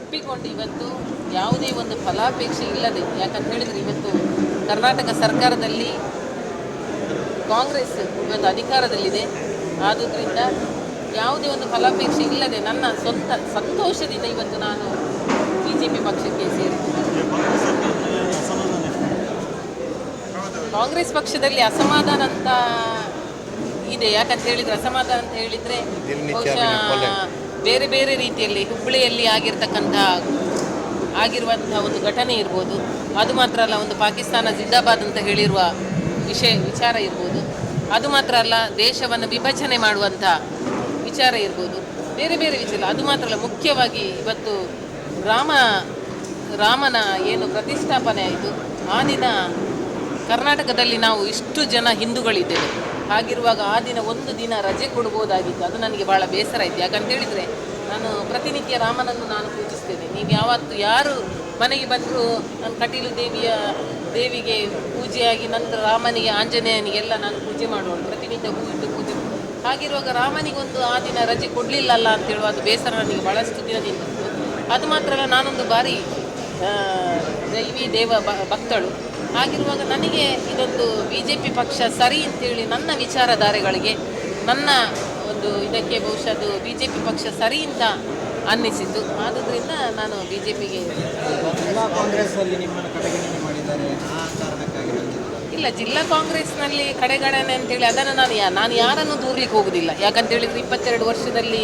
ಒಪ್ಪಿಕೊಂಡು ಇವತ್ತು ಯಾವುದೇ ಒಂದು ಫಲಾಪೇಕ್ಷೆ ಇಲ್ಲದೆ, ಯಾಕಂತ ಹೇಳಿದರೆ ಇವತ್ತು ಕರ್ನಾಟಕ ಸರ್ಕಾರದಲ್ಲಿ ಕಾಂಗ್ರೆಸ್ ಇವತ್ತು ಅಧಿಕಾರದಲ್ಲಿದೆ. ಆದುದರಿಂದ ಯಾವುದೇ ಒಂದು ಫಲಾಪೇಕ್ಷೆ ಇಲ್ಲದೆ ನನ್ನ ಸ್ವಂತ ಸಂತೋಷದಿಂದ ಇವತ್ತು ನಾನು ಬಿ ಜೆ ಪಿ ಪಕ್ಷಕ್ಕೆ ಸೇರಿದ್ದೇನೆ. ಕಾಂಗ್ರೆಸ್ ಪಕ್ಷದಲ್ಲಿ ಅಸಮಾಧಾನ ಅಂತ ಇದೆ. ಯಾಕಂತ ಹೇಳಿದ್ರೆ ಅಸಮಾಧಾನ ಅಂತ ಹೇಳಿದ್ರೆ ಬಹುಶಃ ಬೇರೆ ಬೇರೆ ರೀತಿಯಲ್ಲಿ ಹುಬ್ಬಳ್ಳಿಯಲ್ಲಿ ಆಗಿರ್ತಕ್ಕಂಥ ಆಗಿರುವಂತಹ ಒಂದು ಘಟನೆ ಇರ್ಬೋದು. ಅದು ಮಾತ್ರ ಅಲ್ಲ ಒಂದು ಪಾಕಿಸ್ತಾನ ಜಿಂದಾಬಾದ್ ಅಂತ ಹೇಳಿರುವ ವಿಷಯ ವಿಚಾರ ಇರ್ಬೋದು. ಅದು ಮಾತ್ರ ಅಲ್ಲ ದೇಶವನ್ನು ವಿಭಜನೆ ಮಾಡುವಂಥ ವಿಚಾರ ಇರ್ಬೋದು. ಬೇರೆ ಬೇರೆ ವಿಚಾರ ಅದು ಮಾತ್ರ ಅಲ್ಲ ಮುಖ್ಯವಾಗಿ ಇವತ್ತು ರಾಮ ರಾಮನ ಏನು ಪ್ರತಿಷ್ಠಾಪನೆ ಆಯಿತು. ಆ ದಿನ ಕರ್ನಾಟಕದಲ್ಲಿ ನಾವು ಇಷ್ಟು ಜನ ಹಿಂದೂಗಳಿದ್ದೇವೆ. ಹಾಗಿರುವಾಗ ಆ ದಿನ ಒಂದು ದಿನ ರಜೆ ಕೊಡ್ಬೋದಾಗಿತ್ತು. ಅದು ನನಗೆ ಭಾಳ ಬೇಸರ ಆಯಿತು. ಯಾಕಂತ ಹೇಳಿದರೆ ನಾನು ಪ್ರತಿನಿತ್ಯ ರಾಮನನ್ನು ನಾನು ಪೂಜಿಸ್ತೇನೆ. ನೀವು ಯಾವತ್ತು ಯಾರು ಮನೆಗೆ ಬಂದರೂ ನಾನು ಕಟೀಲು ದೇವಿಯ, ದೇವಿಗೆ ಪೂಜೆಯಾಗಿ ನಂತರ ರಾಮನಿಗೆ, ಆಂಜನೇಯನಿಗೆಲ್ಲ ನಾನು ಪೂಜೆ ಮಾಡುವಳು ಪ್ರತಿನಿತ್ಯ ಹೂ ಇಟ್ಟು ಪೂಜೆ ಹಾಗಿರುವಾಗ ರಾಮನಿಗೊಂದು ಆ ದಿನ ರಜೆ ಕೊಡಲಿಲ್ಲಲ್ಲ ಅಂತ ಹೇಳುವ ಅದು ಬೇಸರ ನನಗೆ ಭಾಳಷ್ಟು ದಿನದಿಂದ. ಅದು ಮಾತ್ರ ನಾನೊಂದು ಬಾರಿ ದೈವಿ ದೇವ ಭಕ್ತಳು ಹಾಗಿರುವಾಗ ನನಗೆ ಇದೊಂದು ಬಿ ಜೆ ಪಿ ಪಕ್ಷ ಸರಿ ಅಂತೇಳಿ ನನ್ನ ವಿಚಾರಧಾರೆಗಳಿಗೆ ನನ್ನ ಒಂದು ಇದಕ್ಕೆ ಬಹುಶಃ ಅದು ಬಿ ಜೆ ಪಿ ಪಕ್ಷ ಸರಿ ಅಂತ ಅನ್ನಿಸಿತು ಆದುದರಿಂದ ನಾನು ಬಿ ಜೆ ಪಿಗೆ ಎಲ್ಲ ಕಾಂಗ್ರೆಸ್ ಅಲ್ಲಿ ನಿಮ್ಮನ್ನು ಕಡೆಗಣನೆ ಮಾಡಿದ್ದಾರೆ. ಆ ಬಂದಿದ್ದು ಇಲ್ಲ, ಜಿಲ್ಲಾ ಕಾಂಗ್ರೆಸ್ನಲ್ಲಿ ಕಡೆಗಣನೆ ಅಂತೇಳಿ ಅದನ್ನು ನಾನು ಯಾ, ನಾನು ಯಾರನ್ನು ದೂರ್ಲಿಕ್ಕೆ ಹೋಗೋದಿಲ್ಲ. ಯಾಕಂತ ಹೇಳಿದರೆ ಇಪ್ಪತ್ತೆರಡು ವರ್ಷದಲ್ಲಿ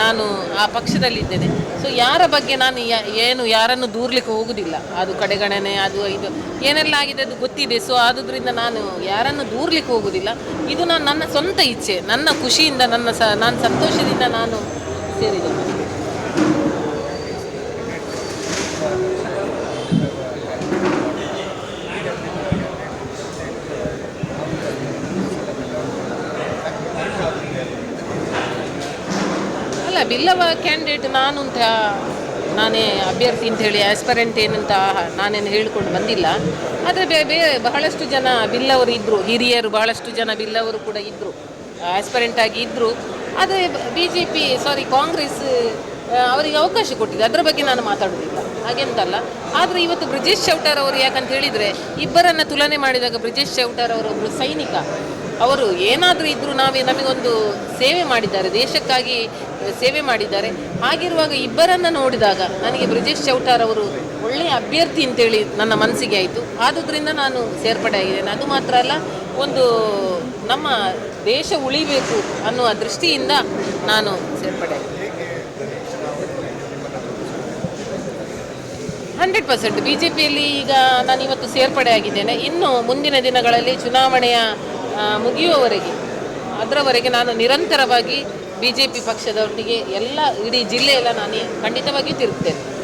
ನಾನು ಆ ಪಕ್ಷದಲ್ಲಿದ್ದೇನೆ. ಸೊ ಯಾರ ಬಗ್ಗೆ ನಾನು ಏನು ಯಾರನ್ನು ದೂರ್ಲಿಕ್ಕೆ ಹೋಗುವುದಿಲ್ಲ ಅದು ಕಡೆಗಣನೆ, ಅದು ಇದು ಏನೆಲ್ಲ ಆಗಿದೆ ಅದು ಗೊತ್ತಿದೆ. ಸೊ ಆದುದರಿಂದ ನಾನು ಯಾರನ್ನು ದೂರ್ಲಿಕ್ಕೆ ಹೋಗುವುದಿಲ್ಲ ಇದು ನಾನು ನನ್ನ ಸ್ವಂತ ಇಚ್ಛೆ. ನನ್ನ ಖುಷಿಯಿಂದ ನನ್ನ ಸ, ನಾನು ಸಂತೋಷದಿಂದ ನಾನು ಸೇರಿದ್ದೇನೆ. ಅಲ್ಲ ಬಿಲ್ಲವ ಕ್ಯಾಂಡಿಡೇಟ್ ನಾನು ಅಂತ ನಾನೇ ಅಭ್ಯರ್ಥಿ ಅಂತ ಹೇಳಿ ಆಸ್ಪರೆಂಟ್ ಏನಂತ ನಾನೇನು ಹೇಳ್ಕೊಂಡು ಬಂದಿಲ್ಲ. ಆದರೆ ಬೇ ಬಹಳಷ್ಟು ಜನ ಬಿಲ್ಲವರು ಇದ್ದರು ಹಿರಿಯರು ಬಹಳಷ್ಟು ಜನ ಬಿಲ್ಲವರು ಕೂಡ ಇದ್ದರು ಆಸ್ಪರೆಂಟ್ ಆಗಿ ಇದ್ದರು ಆದರೆ B J P sorry Congress ಅವರಿಗೆ ಅವಕಾಶ ಕೊಟ್ಟಿದೆ. ಅದರ ಬಗ್ಗೆ ನಾನು ಮಾತಾಡೋದಿಲ್ಲ. ಹಾಗೆಂತಲ್ಲ ಆದರೆ ಇವತ್ತು ಬ್ರಿಜೇಶ್ ಚೌಟಾರ್ ಅವರು ಯಾಕಂತ ಹೇಳಿದರೆ, ಇಬ್ಬರನ್ನು ತುಲನೆ ಮಾಡಿದಾಗ ಬ್ರಿಜೇಶ್ ಚೌಟಾರ್ ಅವರೊಬ್ಬರು ಸೈನಿಕ. ಅವರು ಏನಾದರೂ ಇದ್ದರೂ ನಾವೇ ನಮಗೊಂದು ಸೇವೆ ಮಾಡಿದ್ದಾರೆ, ದೇಶಕ್ಕಾಗಿ ಸೇವೆ ಮಾಡಿದ್ದಾರೆ. ಹಾಗಿರುವಾಗ ಇಬ್ಬರನ್ನು ನೋಡಿದಾಗ ನನಗೆ ಬ್ರಿಜೇಶ್ ಚೌಟಾರ್ ಅವರು ಒಳ್ಳೆಯ ಅಭ್ಯರ್ಥಿ ಅಂತೇಳಿ ನನ್ನ ಮನಸ್ಸಿಗೆ ಆಯಿತು. ಆದುದರಿಂದ ನಾನು ಸೇರ್ಪಡೆ ಆಗಿದ್ದೇನೆ. ಅದು ಮಾತ್ರ ಅಲ್ಲ, ಒಂದು ನಮ್ಮ ದೇಶ ಉಳಿಬೇಕು ಅನ್ನುವ ದೃಷ್ಟಿಯಿಂದ ನಾನು ಸೇರ್ಪಡೆ ಹಂಡ್ರೆಡ್ ಪರ್ಸೆಂಟ್. ಬಿ ಜೆ ಪಿಯಲ್ಲಿ ಈಗ ನಾನು ಇವತ್ತು ಸೇರ್ಪಡೆ ಆಗಿದ್ದೇನೆ. ಇನ್ನು ಮುಂದಿನ ದಿನಗಳಲ್ಲಿ ಚುನಾವಣೆಯ ಮುಗಿಯುವವರೆಗೆ. ಅದರವರೆಗೆ ನಾನು ನಿರಂತರವಾಗಿ ಬಿ ಜೆ ಪಿ ಪಕ್ಷದವರಿಗೆ ಎಲ್ಲ ಇಡೀ ಜಿಲ್ಲೆಯೆಲ್ಲ ನಾನು ಖಂಡಿತವಾಗಿಯೂ ತಿರುಗ್ತೇನೆ.